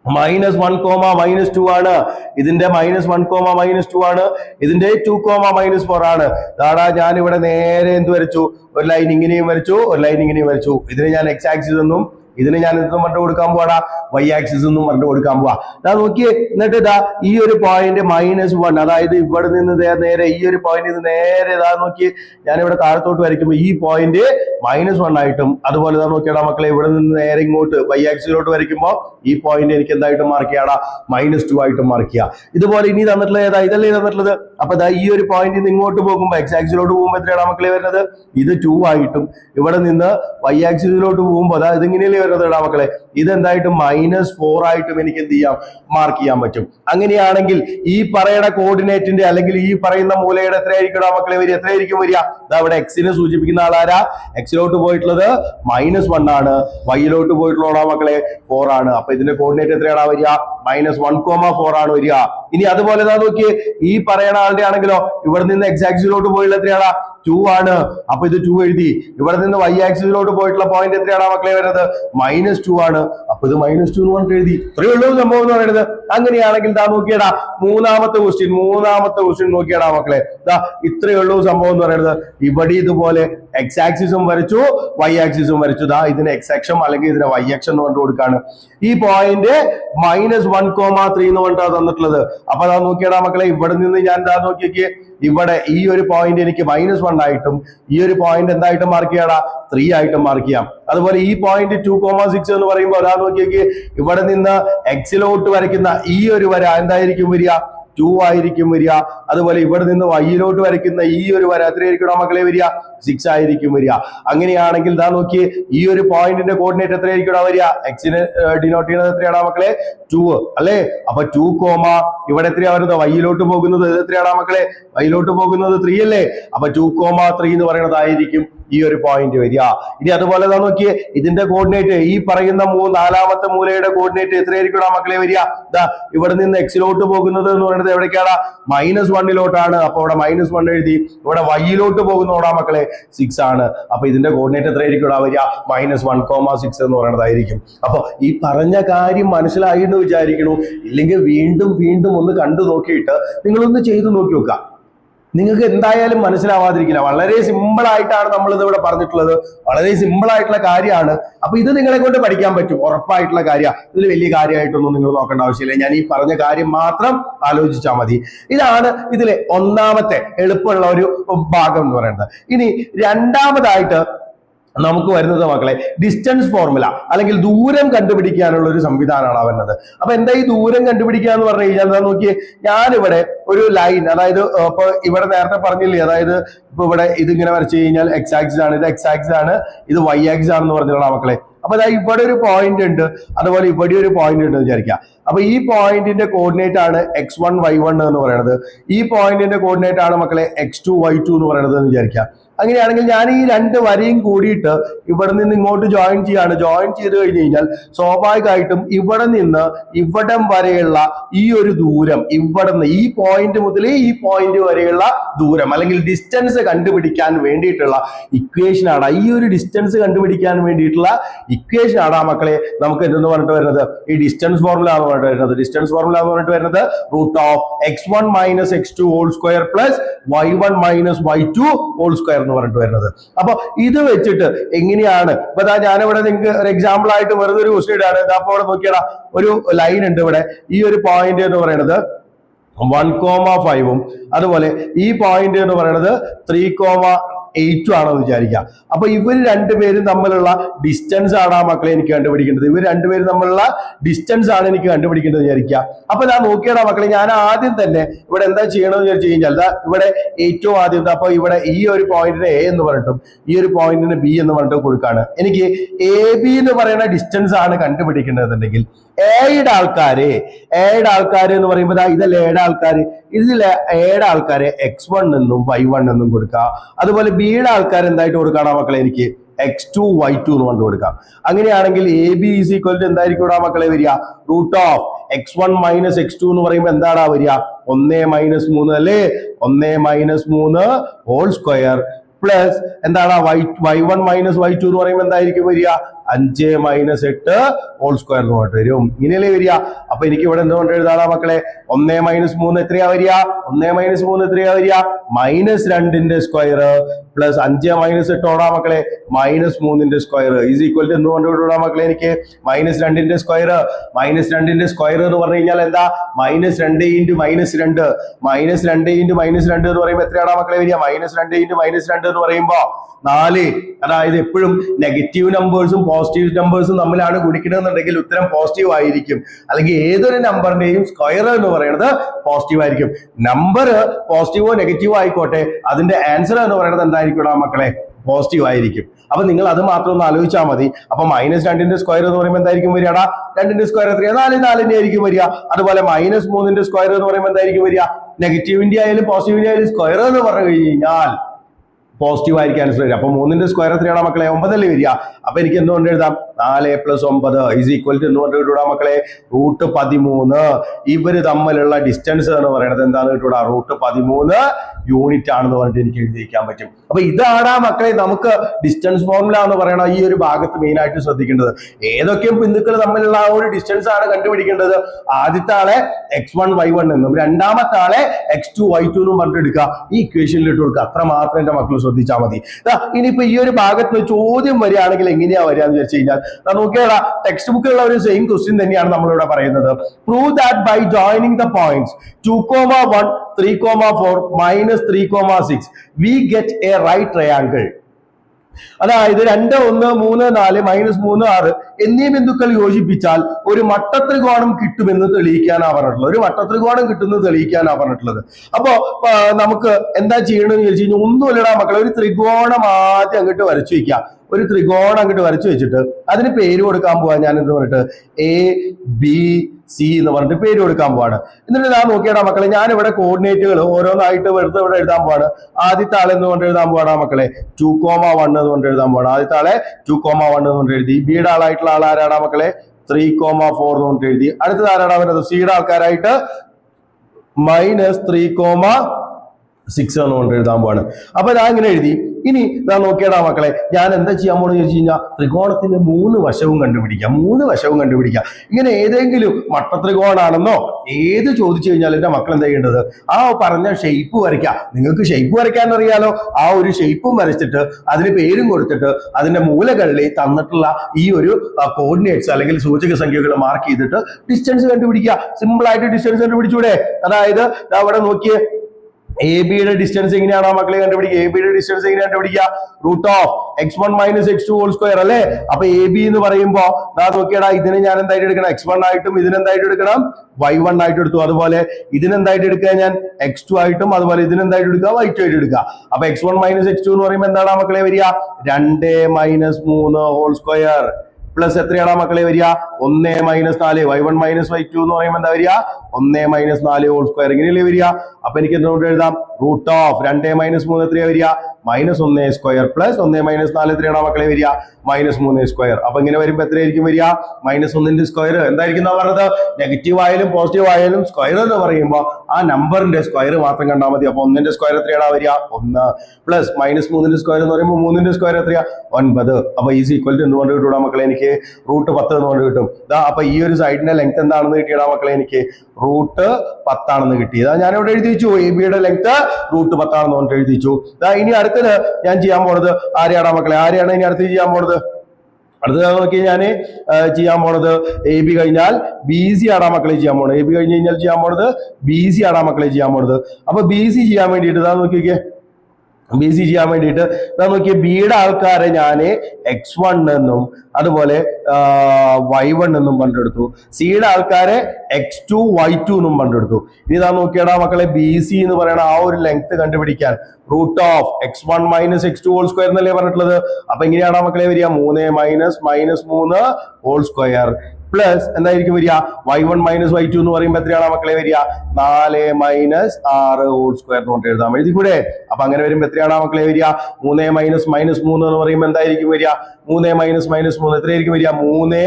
Minus one comma minus two ആണ്. ഇതിന്റെ minus one comma minus two ആണ്. ഇതിന്റെ ടു കോമ മൈനസ് ഫോർ ആണ്. ദാടാ ഞാൻ ഇവിടെ നേരെ എന്ത് വരച്ചു? ഒരു ലൈൻ ഇങ്ങനെയും വരച്ചു ഒരു ലൈൻ ഇങ്ങനെയും വരച്ചു. ഇതിനെ ഞാൻ എക്സ് ആക്സിസ് എന്നും ഇതിന് ഞാൻ എന്തും പറഞ്ഞു കൊടുക്കാൻ പോടാ വൈ ആക്സിസ് എന്നും പറഞ്ഞു കൊടുക്കാൻ പോവാ. ഞാൻ നോക്കിയേ എന്നിട്ട് ഇതാ ഈ ഒരു പോയിന്റ് മൈനസ് വൺ അതായത് ഇവിടെ നിന്ന് നേരെ ഈ ഒരു പോയിന്റ് നേരെ ഇതാ നോക്കി ഞാൻ ഇവിടെ താഴത്തോട്ട് വരയ്ക്കുമ്പോൾ ഈ പോയിന്റ് മൈനസ് വൺ ആയിട്ടും അതുപോലെ ഇതാ നോക്കിയാടാ മക്കളെ ഇവിടെ നിന്ന് നേരെ ഇങ്ങോട്ട് വൈ ആക്സിലോട്ട് വരയ്ക്കുമ്പോൾ ഈ പോയിന്റ് എനിക്ക് എന്തായിട്ടും മാർക്ക് ചെയ്യാടാ മൈനസ് ടു ആയിട്ടും മാർക്ക് ചെയ്യാം. ഇതുപോലെ ഇനി തന്നിട്ടുള്ളത് ഏതാ? ഇതല്ലേ തന്നിട്ടുള്ളത്? അപ്പൊ ദാ ഈ ഒരു പോയിന്റ് നിന്ന് ഇങ്ങോട്ട് പോകുമ്പോൾ എക്സ് ആക്സിലോട്ട് പോകുമ്പോൾ എത്രയാണ് മക്കളെ വരുന്നത്? ഇത് ടു ആയിട്ടും. ഇവിടെ നിന്ന് വൈ ആക്സിലോട്ട് പോകുമ്പോൾ അതാ ഇതിങ്ങനെയല്ലേ വരുന്നത് മക്കളെ? ഇതെന്തായിട്ടും മൈനസ് ഫോർ ആയിട്ടും എനിക്ക് എന്ത് ചെയ്യാം? മാർക്ക് ചെയ്യാൻ പറ്റും. അങ്ങനെയാണെങ്കിൽ ഈ പറയുന്ന കോർഡിനേറ്റിന്റെ അല്ലെങ്കിൽ ഈ പറയുന്ന മൂലയുടെ എത്രയായിരിക്കും മക്കളെ വരിക? എത്രയായിരിക്കും വരിക? അവിടെ എക്സിനെ സൂചിപ്പിക്കുന്ന ആളാരാ എക്സിലോട്ട് പോയിട്ടുള്ളത് മൈനസ് വൺ ആണ്. വൈയിലോട്ട് പോയിട്ടുള്ള മക്കളെ ഫോർ ആണ്. അപ്പൊ ഇതിന്റെ കോർഡിനേറ്റ് എത്രയാണ് വരിക? മൈനസ് വൺ കോമ ഫോർ ആണ് വരിക. ഇനി അതുപോലെ നോക്കിയേ. ഈ പറയണ ആളുടെ ആണെങ്കിലോ ഇവിടെ നിന്ന് എക്സാക്സിലോട്ട് പോയിട്ടുള്ള എത്രയാണ് ടു ആണ്. അപ്പൊ ഇത് ടു എഴുതി. ഇവിടെ നിന്ന് വൈ ആക്സിലോട്ട് പോയിട്ടുള്ള പോയിന്റ് എത്രയാണ് മക്കളെ വരുന്നത്? മൈനസ് ടു ആണ്. അപ്പൊ ഇത് മൈനസ് ടു എന്ന് പറഞ്ഞിട്ട് എഴുതി. ഇത്രയേ ഉള്ളൂ സംഭവം എന്ന് പറയുന്നത്. അങ്ങനെയാണെങ്കിൽ താ നോക്കിയടാ. മൂന്നാമത്തെ ക്വസ്റ്റ്യൻ മൂന്നാമത്തെ ക്വസ്റ്റ്യൻ നോക്കിയടാ മക്കളെ. ദാ ഇത്രയേ ഉള്ളൂ സംഭവം എന്ന് പറയുന്നത്. ഇവിടെ ഇതുപോലെ എക്സ് ആക്സിസും വരച്ചു വൈ ആക്സിസും വരച്ചു. ദാ ഇതിന് എക്സ് അക്ഷം അല്ലെങ്കിൽ ഇതിന് വൈ അക്ഷം എന്ന് പറഞ്ഞു കൊടുക്കാണ്. ഈ point minus one comma three എന്ന് പറഞ്ഞിട്ടാണ് തന്നിട്ടുള്ളത്. അപ്പൊ അതാ നോക്കിയടാ മക്കളെ ഇവിടെ നിന്ന് ഞാൻ എന്താ നോക്കിയൊക്കെ. ഇവിടെ ഈ ഒരു പോയിന്റ് എനിക്ക് മൈനസ് വൺ ആയിട്ടും ഈ ഒരു പോയിന്റ് എന്തായിട്ടും മാർക്ക് ചെയ്യാടാ? ത്രീ ആയിട്ടും മാർക്ക് ചെയ്യാം. അതുപോലെ ഈ പോയിന്റ് ടു കോമ സിക്സ് എന്ന് പറയുമ്പോൾ അതാ നോക്കിയേക്ക്. ഇവിടെ നിന്ന് എക്സിലോട്ട് വരയ്ക്കുന്ന ഈ ഒരു വര എന്തായിരിക്കും വരിക? ടു ആയിരിക്കും വരിക. അതുപോലെ ഇവിടെ നിന്ന് വൈയിലോട്ട് വരയ്ക്കുന്ന ഈ ഒരു വര എത്രയായിരിക്കണോ മക്കളെ വരിക? സിക്സ് ആയിരിക്കും വരിക. അങ്ങനെയാണെങ്കിൽ ഇതാ നോക്കിയേ ഈ ഒരു പോയിന്റിന്റെ കോർഡിനേറ്റ് എത്രയായിരിക്കണോ വരിക? എക്സിന് ഡിനോട്ട് ചെയ്യുന്നത് എത്രയാണ് മക്കളെ? ടു അല്ലെ? അപ്പൊ ടു കോമ ഇവിടെ എത്രയാ വരുന്നത്? വൈയിലോട്ട് പോകുന്നത് എത്രയാണ് മക്കളെ? വൈയിലോട്ട് പോകുന്നത് ത്രീ അല്ലേ? അപ്പൊ ടു കോമ ത്രീ എന്ന് പറയുന്നതായിരിക്കും ഈ ഒരു പോയിന്റ് വരിക. ഇനി അതുപോലെ തന്നെ നോക്കിയേ ഇതിന്റെ കോർഡിനേറ്റ് ഈ പറയുന്ന മൂ നാലാമത്തെ മൂലയുടെ കോർഡിനേറ്റ് എത്രയായിരിക്കും മക്കളെ വരിക? ഇതാ ഇവിടെ നിന്ന് എക്സിലോട്ട് പോകുന്നത് എന്ന് പറയുന്നത് എവിടേക്കാണ് മൈനസ് വണ്ണിലോട്ടാണ് അപ്പൊ ഇവിടെ മൈനസ് വൺ എഴുതി ഇവിടെ വൈയിലോട്ട് പോകുന്നോടാ മക്കളെ? സിക്സ് ആണ്. അപ്പൊ ഇതിന്റെ കോർഡിനേറ്റ് എത്രയായിരിക്കും വരിക? മൈനസ് വൺ കോമ സിക്സ് എന്ന് പറയുന്നതായിരിക്കും. അപ്പൊ ഈ പറഞ്ഞ കാര്യം മനസ്സിലായി എന്ന് വിചാരിക്കണു? ഇല്ലെങ്കിൽ വീണ്ടും വീണ്ടും ഒന്ന് കണ്ടു നോക്കിയിട്ട് നിങ്ങളൊന്ന് ചെയ്തു നോക്കി നോക്കുക നിങ്ങൾക്ക് എന്തായാലും മനസ്സിലാവാതിരിക്കില്ല. വളരെ സിമ്പിൾ ആയിട്ടാണ് നമ്മൾ ഇത് ഇവിടെ പറഞ്ഞിട്ടുള്ളത്. വളരെ സിമ്പിൾ ആയിട്ടുള്ള കാര്യമാണ്. അപ്പൊ ഇത് നിങ്ങളെ കൊണ്ട് പഠിക്കാൻ പറ്റും. ഉറപ്പായിട്ടുള്ള കാര്യമാണ് ഇതിൽ വലിയ കാര്യമായിട്ടൊന്നും നിങ്ങൾ നോക്കേണ്ട ആവശ്യമില്ല. ഞാൻ ഈ പറഞ്ഞ കാര്യം മാത്രം ആലോചിച്ചാൽ മതി. ഇതാണ് ഇതിലെ ഒന്നാമത്തെ എളുപ്പമുള്ള ഒരു ഭാഗം എന്ന് പറയുന്നത്. ഇനി രണ്ടാമതായിട്ട് നമുക്ക് വരുന്നത് മക്കളെ ഡിസ്റ്റൻസ് ഫോർമുല അല്ലെങ്കിൽ ദൂരം കണ്ടുപിടിക്കാനുള്ള ഒരു സംവിധാനമാണ് വരുന്നത് അപ്പൊ എന്താ ഈ ദൂരം കണ്ടുപിടിക്കുക എന്ന് പറഞ്ഞു കഴിഞ്ഞാൽ എന്താ നോക്കിയേ ഞാനിവിടെ ഒരു ലൈൻ അതായത് ഇപ്പൊ ഇവിടെ നേരത്തെ പറഞ്ഞില്ലേ അതായത് ഇപ്പൊ ഇവിടെ ഇതിങ്ങനെ വരച്ചു കഴിഞ്ഞാൽ എക്സ് ആക്സിസ് ആണ് ഇത് എക്സ് ആക്സിസ് ആണ് ഇത് വൈ ആക്സിസ് ആണെന്ന് പറഞ്ഞിട്ടുള്ള മക്കളെ. അപ്പൊ അതായത് ഇവിടെ ഒരു പോയിന്റ് ഉണ്ട് അതുപോലെ ഇവിടെ ഒരു പോയിന്റ് ഉണ്ട് വിചാരിക്കുക. അപ്പൊ ഈ പോയിന്റിന്റെ കോർഡിനേറ്റ് ആണ് എക്സ് വൺ വൈ വൺ എന്ന് പറയുന്നത്. ഈ പോയിന്റിന്റെ കോർഡിനേറ്റ് ആണ് മക്കളെ എക്സ് ടു വൈ ടു എന്ന് പറയുന്നത് എന്ന് വിചാരിക്കുക. അങ്ങനെയാണെങ്കിൽ ഞാൻ ഈ രണ്ട് വരയും കൂടിയിട്ട് ഇവിടെ നിന്ന് ഇങ്ങോട്ട് ജോയിൻ ചെയ്യാണ്. ജോയിൻ ചെയ്ത് കഴിഞ്ഞ് കഴിഞ്ഞാൽ സ്വാഭാവികമായിട്ടും ഇവിടെ നിന്ന് ഇവിടം വരെയുള്ള ഈ ഒരു ദൂരം ഇവിടെ നിന്ന് ഈ പോയിന്റ് മുതൽ ഈ പോയിന്റ് വരെയുള്ള ദൂരം അല്ലെങ്കിൽ ഡിസ്റ്റൻസ് കണ്ടുപിടിക്കാൻ വേണ്ടിയിട്ടുള്ള ഇക്വേഷൻ ആണ് ഈ ഒരു ഡിസ്റ്റൻസ് കണ്ടുപിടിക്കാൻ വേണ്ടിയിട്ടുള്ള ഇക്വേഷൻ ആണ് ആ മക്കളെ. നമുക്ക് എന്തെന്ന് പറഞ്ഞിട്ട് വരുന്നത്? ഈ ഡിസ്റ്റൻസ് ഫോർമുല എന്ന് പറഞ്ഞിട്ട് വരുന്നത്. ഡിസ്റ്റൻസ് ഫോർമുല എന്ന് പറഞ്ഞിട്ട് വരുന്നത് root of X one minus X two whole square plus Y one minus Y two whole square എന്ന് പറഞ്ഞിട്ട് വരുന്നത്. അപ്പൊ ഇത് വെച്ചിട്ട് എങ്ങനെയാണ്? ഇപ്പൊ ഇതാ ഞാനിവിടെ നിങ്ങൾക്ക് ഒരു എക്സാമ്പിൾ ആയിട്ട് വെറുതെ ഒരു ക്വസ്റ്റ്യൻ ഇടാണ്. ഇതാ അപ്പൊ ഇവിടെ നോക്കിയടാ ഒരു ലൈൻ ഉണ്ട് ഇവിടെ. ഈ ഒരു പോയിന്റ് എന്ന് പറയുന്നത് വൺ കോമ ഫൈവും അതുപോലെ ഈ പോയിന്റ് എന്ന് പറയുന്നത് ത്രീ കോമ എയ്റ്റും ആണെന്ന് വിചാരിക്കുക അപ്പൊ ഇവർ രണ്ടുപേരും തമ്മിലുള്ള ഡിസ്റ്റൻസ് ആണ് ആ മക്കളെ എനിക്ക് കണ്ടുപിടിക്കേണ്ടത്. ഇവർ രണ്ടുപേരും തമ്മിലുള്ള ഡിസ്റ്റൻസ് ആണ് എനിക്ക് കണ്ടുപിടിക്കേണ്ടത് വിചാരിക്കുക അപ്പൊ ഞാൻ നോക്കിയടാ മക്കളെ ഞാൻ ആദ്യം തന്നെ ഇവിടെ എന്താ ചെയ്യണമെന്ന് വിചാരിച്ചു കഴിഞ്ഞാൽ ഇവിടെ ഏറ്റവും ആദ്യം അപ്പൊ ഇവിടെ ഈ ഒരു പോയിന്റിന് എ എന്ന് പറഞ്ഞിട്ടും ഈ ഒരു പോയിന്റിന് ബി എന്ന് പറഞ്ഞിട്ട് കൊടുക്കാണ്. എനിക്ക് എ ബി എന്ന് പറയുന്ന ഡിസ്റ്റൻസ് ആണ് കണ്ടുപിടിക്കേണ്ടതെന്നുണ്ടെങ്കിൽ എയുടെ ആൾക്കാര് എയുടെ ആൾക്കാര് എന്ന് പറയുമ്പോൾ ഇതല്ല എയുടെ ആൾക്കാര്? ഇതിലെ എയുടെ ആൾക്കാരെ എക്സ് വൺ എന്നും വൈ വൺ എന്നും കൊടുക്കുക. അതുപോലെ ബിയുടെ ആൾക്കാർ എന്തായിട്ട് കൊടുക്കണം മക്കളെ എനിക്ക്? എക്സ് ടു വൈ ടു എന്ന് കൊണ്ട് കൊടുക്കാം അങ്ങനെയാണെങ്കിൽ A B is equal to എന്തായിരിക്കും ഇവിടെ മക്കളെ വരിക? Root of X one minus X two എന്ന് പറയുമ്പോൾ എന്താടാ വരിക? ഒന്നേ മൈനസ് മൂന്ന് അല്ലേ? ഒന്നേ മൈനസ് മൂന്ന് ഹോൾ സ്ക്വയർ പ്ലസ് എന്താണ് Y Y one minus Y two എന്ന് പറയുമ്പോൾ എന്തായിരിക്കും വരിക? അഞ്ച് മൈനസ് എട്ട് ഹോൾ സ്ക്വയർ എന്ന് പറഞ്ഞിട്ട് വരും. ഇങ്ങനെയല്ലേ വരിക? അപ്പൊ എനിക്ക് ഇവിടെ എന്തുകൊണ്ട് എഴുതാടാ മക്കളെ? ഒന്നേ മൈനസ് മൂന്ന് എത്രയാ വരിക? ഒന്നേ മൈനസ് മൂന്ന് എത്രയാ വരിക? മൈനസ് രണ്ടിന്റെ സ്ക്വയർ പ്ലസ് അഞ്ച് മൈനസ് എട്ടോടാ മക്കളെ? മൈനസ് മൂന്നിന്റെ സ്ക്വയർ ഈസ് ഈക്വൽ ടു എന്തുകൊണ്ട് വിടൂടാ മക്കളെ എനിക്ക്? മൈനസ് രണ്ടിന്റെ സ്ക്വയർ മൈനസ് രണ്ടിന്റെ സ്ക്വയർ എന്ന് പറഞ്ഞു കഴിഞ്ഞാൽ എന്താ? മൈനസ് രണ്ട് ഇന്റു മൈനസ് രണ്ട്. മൈനസ് രണ്ട് ഇന്റു മൈനസ് രണ്ട് എന്ന് പറയുമ്പോൾ എത്രയാടാ മക്കളെ വരിക? മൈനസ് രണ്ട് ഇന്റു മൈനസ് രണ്ട് എന്ന് പറയുമ്പോ നാല്. അതായത് എപ്പോഴും നെഗറ്റീവ് നമ്പേഴ്സും പോസിറ്റീവ് നമ്പേഴ്സും തമ്മിലാണ് ഗുണിക്കണമെന്നുണ്ടെങ്കിൽ ഉത്തരം പോസിറ്റീവ് ആയിരിക്കും. അല്ലെങ്കിൽ ഏതൊരു നമ്പറിന്റെയും സ്ക്വയർ എന്ന് പറയുന്നത് പോസിറ്റീവ് ആയിരിക്കും. നമ്പർ പോസിറ്റീവോ നെഗറ്റീവോ ആയിക്കോട്ടെ അതിന്റെ ആൻസർ എന്ന് പറയുന്നത് എന്തായിരിക്കണം മക്കളെ? പോസിറ്റീവ് ആയിരിക്കും. അപ്പൊ നിങ്ങൾ അത് മാത്രം ഒന്ന് ആലോചിച്ചാൽ മതി. അപ്പൊ മൈനസ് രണ്ടിന്റെ സ്ക്വയർ എന്ന് പറയുമ്പോൾ എന്തായിരിക്കും വരികടാ രണ്ടിന്റെ സ്ക്വയർ എത്രയാ? നാല് നാലിന്റെ ആയിരിക്കും വരിക. അതുപോലെ മൈനസ് മൂന്നിന്റെ സ്ക്വയർ എന്ന് പറയുമ്പോൾ എന്തായിരിക്കും വരിക? നെഗറ്റീവിന്റെ ആയാലും പോസിറ്റീവിന്റെ ആയാലും സ്ക്വയർ എന്ന് പറഞ്ഞു കഴിഞ്ഞാൽ പോസിറ്റീവ് ആയിരിക്കും ആൻസർ വരിക അപ്പൊ മൂന്നിന്റെ സ്ക്വയർ എത്രയാണ് മക്കളെ? ഒമ്പതല്ലേ വരിക. അപ്പൊ എനിക്ക് എന്തുകൊണ്ട് എഴുതാം? നാല് പ്ലസ് ഒമ്പത് ഇസ് ഈക്വൽ ടു എന്തുകൊണ്ട് കിട്ടൂടാ മക്കളെ. റൂട്ട് പതിമൂന്ന്. ഇവർ തമ്മിലുള്ള ഡിസ്റ്റൻസ് എന്ന് പറയുന്നത് എന്താണ് കിട്ടൂടാ? റൂട്ട് പതിമൂന്ന് യൂണിറ്റ് ആണെന്ന് പറഞ്ഞിട്ട് എനിക്ക് എഴുതിയിരിക്കാൻ പറ്റും. അപ്പൊ ഇതാണ് മക്കളെ നമുക്ക് ഡിസ്റ്റൻസ് ഫോർമുല എന്ന് പറയുന്ന ഈ ഒരു ഭാഗത്ത് മെയിൻ ആയിട്ട് ശ്രദ്ധിക്കേണ്ടത്. ഏതൊക്കെ ബിന്ദുക്കൾ തമ്മിലുള്ള ആ ഒരു ഡിസ്റ്റൻസ് ആണ് കണ്ടുപിടിക്കേണ്ടത്. ആദ്യത്തെ ആളെ എക്സ് വൺ വൈ വൺ എന്നും രണ്ടാമത്തെ ആളെ എക്സ് ടു വൈ ടു എന്നും പറഞ്ഞിട്ട് എടുക്കുക. ഈ ഇക്വേഷനിൽ ഇട്ട് കൊടുക്കുക. അത്ര മാത്രം എന്റെ മക്കൾ ശ്രദ്ധിച്ചാൽ മതി. ഇനിയിപ്പോ ഈ ഒരു ഭാഗത്ത് ചോദ്യം വരികയാണെങ്കിൽ എങ്ങനെയാ വരിക എന്ന് വിചാരിച്ചു കഴിഞ്ഞാൽ ദാ നോക്കിയാ ടെക്സ്റ്റ് ബുക്കിലുള്ള ഒരു സെയിം ക്വസ്റ്റ്യൻ തന്നെയാണ് നമ്മളിവിടെ പറയുന്നത്. Prove that by joining the points two comma one three comma four minus three comma six we get a right triangle അതായത് രണ്ട് ഒന്ന് മൂന്ന് നാല് മൈനസ് മൂന്ന് ആറ് എന്നീ ബിന്ദുക്കൾ യോജിപ്പിച്ചാൽ ഒരു മട്ടത്രികോണം കിട്ടുമെന്ന് തെളിയിക്കാൻ പറഞ്ഞിട്ടുള്ളത്. ഒരു മട്ടത്രികോണം കിട്ടുമെന്ന് തെളിയിക്കാൻ പറഞ്ഞിട്ടുള്ളത്. അപ്പോ നമുക്ക് എന്താ ചെയ്യണമെന്ന് ചോദിച്ചു കഴിഞ്ഞാൽ ഒന്നുമില്ലടാ മക്കളെ ഒരു ത്രികോണം ആദ്യം അങ്ങോട്ട് വരച്ചു വെക്കാം ഒരു ത്രികോണം അങ്ങോട്ട് വരച്ചു വെച്ചിട്ട് അതിന് പേര് കൊടുക്കാൻ പോവാ. ഞാൻ എന്ന് പറഞ്ഞിട്ട്? എ ബി സി എന്ന് പറഞ്ഞിട്ട് പേര് കൊടുക്കാൻ പോവാണ്. എന്നിട്ട് ഞാൻ നോക്കിയടാ മക്കളെ ഞാൻ ഇവിടെ കോർഡിനേറ്റുകൾ ഓരോന്നായിട്ട് വെറുതെ ഇവിടെ എഴുതാൻ പോവാണ്. ആദ്യത്തെ ആൾ പറഞ്ഞിട്ട് എഴുതാൻ പോവാണ് മക്കളെ. ടു കോമ വൺ എന്ന് പറഞ്ഞിട്ട് എഴുതാൻ പോവാണ്. ആദ്യത്തെ ആളെ ടു കോമ വൺ എന്ന് പറഞ്ഞിട്ട് എഴുതി. ബിയുടെ ആളായിട്ടുള്ള ആൾ ആരാടാ മക്കളെ? ത്രീ കോമ ഫോർ എന്ന് പറഞ്ഞിട്ട് എഴുതി. അടുത്തത് ആരാടാ വരുന്നത് സിയുടെ ആൾക്കാരായിട്ട് മൈനസ് ത്രീ കോമ സിക്സ് എന്ന് പറഞ്ഞിട്ട് എഴുതാൻ പോവാണ്. അപ്പൊ ഞാൻ ഇങ്ങനെ എഴുതി. ഇനി നാ നോക്കിയടാ മക്കളെ ഞാൻ എന്താ ചെയ്യാൻ പോണെന്ന് ചോദിച്ചു കഴിഞ്ഞാൽ ത്രികോണത്തിന്റെ മൂന്ന് വശവും കണ്ടുപിടിക്കാം മൂന്ന് വശവും കണ്ടുപിടിക്കാം. ഇങ്ങനെ ഏതെങ്കിലും മട്ടത്രികോണാണെന്നോ ഏത് ചോദിച്ചു കഴിഞ്ഞാൽ എന്റെ മക്കൾ എന്താ ചെയ്യേണ്ടത്? ആ പറഞ്ഞ ഷെയ്പ്പ് വരയ്ക്കാം. നിങ്ങൾക്ക് ഷെയ്പ്പ് വരയ്ക്കാൻ അറിയാലോ ആ ഒരു ഷെയ്പ്പും വരച്ചിട്ട് അതിന് പേരും കൊടുത്തിട്ട് അതിന്റെ മൂലകളിൽ തന്നിട്ടുള്ള ഈ ഒരു കോർഡിനേറ്റ്സ് അല്ലെങ്കിൽ സൂചക സംഖ്യകൾ മാർക്ക് ചെയ്തിട്ട് ഡിസ്റ്റൻസ് കണ്ടുപിടിക്കുക. സിമ്പിൾ ആയിട്ട് ഡിസ്റ്റൻസ് കണ്ടുപിടിച്ചൂടെ? അതായത് അവിടെ നോക്കിയേ എ ബിയുടെ ഡിസ്റ്റൻസ് എങ്ങനെയാണോ മക്കളെ കണ്ടുപിടിക്കുക? എ ബിയുടെ ഡിസ്റ്റൻസ് എങ്ങനെയാണ് കണ്ടുപിടിക്കുക? Root of X one minus X two whole square അല്ലെ? അപ്പൊ എ ബി എന്ന് പറയുമ്പോ നാ നോക്കിയടാ ഇതിനെ ഞാൻ എന്തായിട്ട് എടുക്കണം? എക്സ് വൺ ആയിട്ടും ഇതിനെന്തായിട്ട് എടുക്കണം? വൈ വൺ ആയിട്ട് എടുത്തു. അതുപോലെ ഇതിനെന്തായിട്ട് എടുക്കുക ഞാൻ? എക്സ് ടു ആയിട്ടും അതുപോലെ ഇതിനെന്തായിട്ട് എടുക്കുക? വൈ ടു ആയിട്ട് എടുക്കുക. അപ്പൊ X one minus X two എന്ന് പറയുമ്പോൾ എന്താണ് മക്കളെ വരിക? രണ്ട് മൈനസ് മൂന്ന് ഹോൾ സ്ക്വയർ പ്ലസ് എത്രയാണ് മക്കളെ വരിക? ഒന്ന് മൈനസ് നാല്. Y one minus Y two എന്ന് പറയുമ്പോൾ എന്താ വരിക? ഒന്ന് മൈനസ് നാല് ഹോൾ സ്ക്വയർ ഇങ്ങനെയല്ലേ വരിക? അപ്പൊ എനിക്ക് എന്തുകൊണ്ട് എഴുതാം? റൂട്ട് ഓഫ് രണ്ട് മൈനസ് മൂന്ന് എത്രയാ വരിക? മൈനസ് ഒന്ന് സ്ക്വയർ പ്ലസ് ഒന്ന് മൈനസ് നാല് എത്രയാണ് മക്കളെ വരിക? മൈനസ് മൂന്ന് സ്ക്വയർ അപ്പൊ ഇങ്ങനെ വരുമ്പോൾ എത്രയായിരിക്കും വരിക? മൈനസ് ഒന്നിന്റെ സ്ക്വയർ എന്തായിരിക്കും എന്നാ പറഞ്ഞത്? നെഗറ്റീവ് ആയാലും പോസിറ്റീവ് ആയാലും സ്ക്വയർ എന്ന് പറയുമ്പോൾ ആ നമ്പറിന്റെ സ്ക്വയർ മാത്രം കണ്ടാൽ മതി. അപ്പൊ ഒന്നിന്റെ സ്ക്വയർ എത്രയാണ് വരിക? ഒന്ന്. പ്ലസ് മൈനസ് മൂന്നിന്റെ സ്ക്വയർ എന്ന് പറയുമ്പോൾ മൂന്നിന്റെ സ്ക്വയർ എത്രയാ? ഒൻപത്. അപ്പൊ ഈസ് ഈക്വൽ ടു എന്തുകൊണ്ട് കിട്ടൂടാ മക്കളെ? എനിക്ക് റൂട്ട് പത്ത് എന്ന് എന്നുകൊണ്ട് കിട്ടും. ഇതാ അപ്പൊ ഈ ഒരു സൈഡിന്റെ ലെങ്ത് എന്താണെന്ന് കിട്ടിയടാ മക്കളെ എനിക്ക്? റൂട്ട് പത്താണെന്ന് കിട്ടി. ഇതാ ഞാൻ ഇവിടെ എഴുതി വെച്ചു. എ ബിയുടെ ലെങ്ത് റൂട്ട് പത്താണെന്ന് പറഞ്ഞിട്ട് എഴുതി വെച്ചു. ഇതാ ഇനി അടുത്തത് ഞാൻ ചെയ്യാൻ പോണത് ആരെയാടാ മക്കളെ? ആരെയാണ് ഇനി അടുത്ത് ചെയ്യാൻ പോണത്? അടുത്ത നോക്കി ഞാൻ ചെയ്യാൻ പോണത് എ ബി കഴിഞ്ഞാൽ ബി സി ആടാ മക്കളെ ചെയ്യാൻ പോണത്. എ ബി കഴിഞ്ഞ് കഴിഞ്ഞാൽ ചെയ്യാൻ പോണത് ബി സി ആടാ മക്കളെ ചെയ്യാൻ പോണത്. അപ്പൊ ബി സി ചെയ്യാൻ വേണ്ടിയിട്ട് ഇതാ നോക്കിക്കേ. ബി സി ചെയ്യാൻ വേണ്ടിയിട്ട് നമുക്ക് ബിയുടെ ആൾക്കാരെ ഞാൻ എക്സ് വൺ എന്നും അതുപോലെ വൈ വൺ എന്നും പണ്ടെടുത്തു. സിയുടെ ആൾക്കാരെ എക്സ് ടു വൈ ടു എന്നും പണ്ടെടുത്തു. ഇനി ഇതാ നോക്കിയടാ മക്കളെ ബി സി എന്ന് പറയുന്ന ആ ഒരു ലെങ്ത് കണ്ടുപിടിക്കാൻ. Root of X one minus X two whole square എന്നല്ലേ പറഞ്ഞിട്ടുള്ളത്? അപ്പൊ എങ്ങനെയാണോ മക്കളെ വരിക. മൂന്ന് മൈനസ് മൈനസ് മൂന്ന് ഹോൾ സ്ക്വയർ പ്ലസ് എന്തായിരിക്കും വരിക? Y one minus Y two എന്ന് പറയുമ്പോൾ എത്രയാണ് മക്കളെ വരിക? നാല് മൈനസ് ആറ് ഹോൾ സ്ക്വയർ തോട്ട് എഴുതാം എഴുതി. കൂടെ അപ്പൊ അങ്ങനെ വരുമ്പോൾ എത്രയാണ് മക്കളെ വരിക? മൂന്ന് മൈനസ് മൈനസ് മൂന്ന് എന്ന് പറയുമ്പോൾ എന്തായിരിക്കും വരിക? മൂന്ന് മൈനസ് മൈനസ് മൂന്ന് എത്രയായിരിക്കും വരിക? മൂന്ന്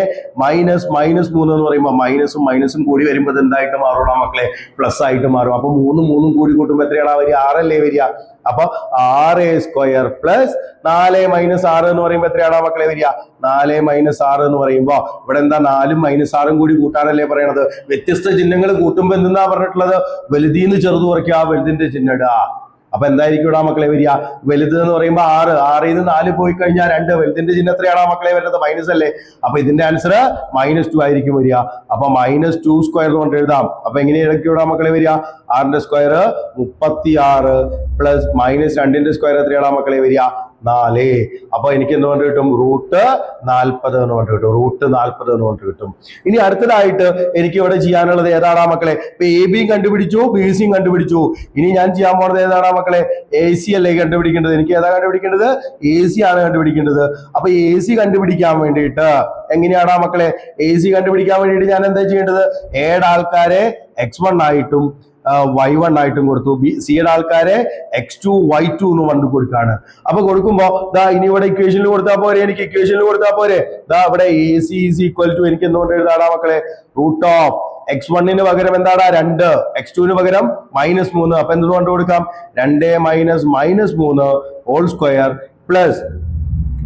മൈനസ് മൈനസ് മൂന്ന് എന്ന് പറയുമ്പോൾ മൈനസും മൈനസും കൂടി വരുമ്പോൾ എന്തായിട്ട് മാറും മക്കളെ? പ്ലസ് ആയിട്ട് മാറും. അപ്പൊ മൂന്നും മൂന്നും കൂടി കൂട്ടുമ്പോൾ എത്രയാണ് വരിക? ആറല്ലേ വരിക? അപ്പൊ ആറ് സ്ക്വയർ പ്ലസ് നാല് മൈനസ് ആറ് എന്ന് പറയുമ്പോൾ എത്രയാണ് മക്കളെ വരിക? നാല് മൈനസ് ആറ് എന്ന് പറയുമ്പോ ഇവിടെ എന്താ നാലും മൈനസ് ആറും കൂടി കൂട്ടാനല്ലേ പറയണത്? വ്യത്യസ്ത ചിഹ്നങ്ങൾ കൂട്ടുമ്പോ എന്തെന്നാ പറഞ്ഞിട്ടുള്ളത്? വലുതീന്ന് ചെറുത് കുറയ്ക്കുക ആ വലുതിന്റെ ചിഹ്നം ഇടുക. അപ്പൊ എന്തായിരിക്കും ഇവിടെ മക്കളെ വരിക? വലുത് എന്ന് പറയുമ്പോൾ ആറ്. ആറിൽ നിന്ന് നാല് പോയി കഴിഞ്ഞാൽ രണ്ട്. വലുതിന്റെ ചിഹ്നം എത്രയാണ് മക്കളെ വരുന്നത് മൈനസ് അല്ലേ? അപ്പൊ ഇതിന്റെ ആൻസർ മൈനസ് ടു ആയിരിക്കും വരിക. അപ്പൊ മൈനസ് ടു സ്ക്വയർ കൊണ്ട് എഴുതാം. അപ്പൊ എങ്ങനെയായിരിക്കും ഇവിടെ മക്കളെ വരിക? ആറിന്റെ സ്ക്വയർ മുപ്പത്തി ആറ് പ്ലസ് മൈനസ് രണ്ടിന്റെ സ്ക്വയർ എത്രയാണ് മക്കളെ വരിക? നാല്. അപ്പൊ എനിക്ക് എന്തുകൊണ്ട് കിട്ടും? റൂട്ട് നാൽപ്പത് എന്ന് കൊണ്ട് കിട്ടും. റൂട്ട് നാൽപ്പത് എന്ന് കൊണ്ട് കിട്ടും. ഇനി അടുത്തതായിട്ട് എനിക്ക് ഇവിടെ ചെയ്യാനുള്ളത് ഏതാടാ മക്കളെ? ഇപ്പൊ എ ബിയും കണ്ടുപിടിച്ചു ബി സിയും കണ്ടുപിടിച്ചു. ഇനി ഞാൻ ചെയ്യാൻ പോണത് ഏതാടാ മക്കളെ? എ സി അല്ലേ കണ്ടുപിടിക്കേണ്ടത്? എനിക്ക് ഏതാ കണ്ടുപിടിക്കേണ്ടത്? എ സി ആണ് കണ്ടുപിടിക്കേണ്ടത്. അപ്പൊ എ സി കണ്ടുപിടിക്കാൻ വേണ്ടിയിട്ട് എങ്ങനെയാടാ മക്കളെ? എ സി കണ്ടുപിടിക്കാൻ വേണ്ടിയിട്ട് ഞാൻ എന്താ ചെയ്യേണ്ടത്? ഏഴ് ആൾക്കാരെ എക്സ് വൺ ആയിട്ടും വൈ വൺ ആയിട്ടും കൊടുത്തു. ബി സിയുടെ ആൾക്കാരെ എക്സ് ടു വൈ ടു എന്ന് പറഞ്ഞു കൊടുക്കാണ് അപ്പൊ കൊടുക്കുമ്പോ ദാ ഇനി ഇവിടെ ഇക്വേഷനിൽ കൊടുത്താൽ പോരെ എനിക്ക് ഇക്വേഷനിൽ കൊടുത്താൽ പോരെ. ദാ ഇവിടെ A C is equal to എനിക്ക് എന്തുകൊണ്ട് എഴുതാടാ മക്കളെ? റൂട്ട് ഓഫ് എക്സ് വണ്ണിന് പകരം എന്താടാ? രണ്ട്. എക്സ് ടുവിന് പകരം മൈനസ് മൂന്ന്. അപ്പൊ എന്ത് കൊണ്ട് കൊടുക്കാം? രണ്ട് മൈനസ് മൈനസ് മൂന്ന് ഹോൾ സ്ക്വയർ പ്ലസ്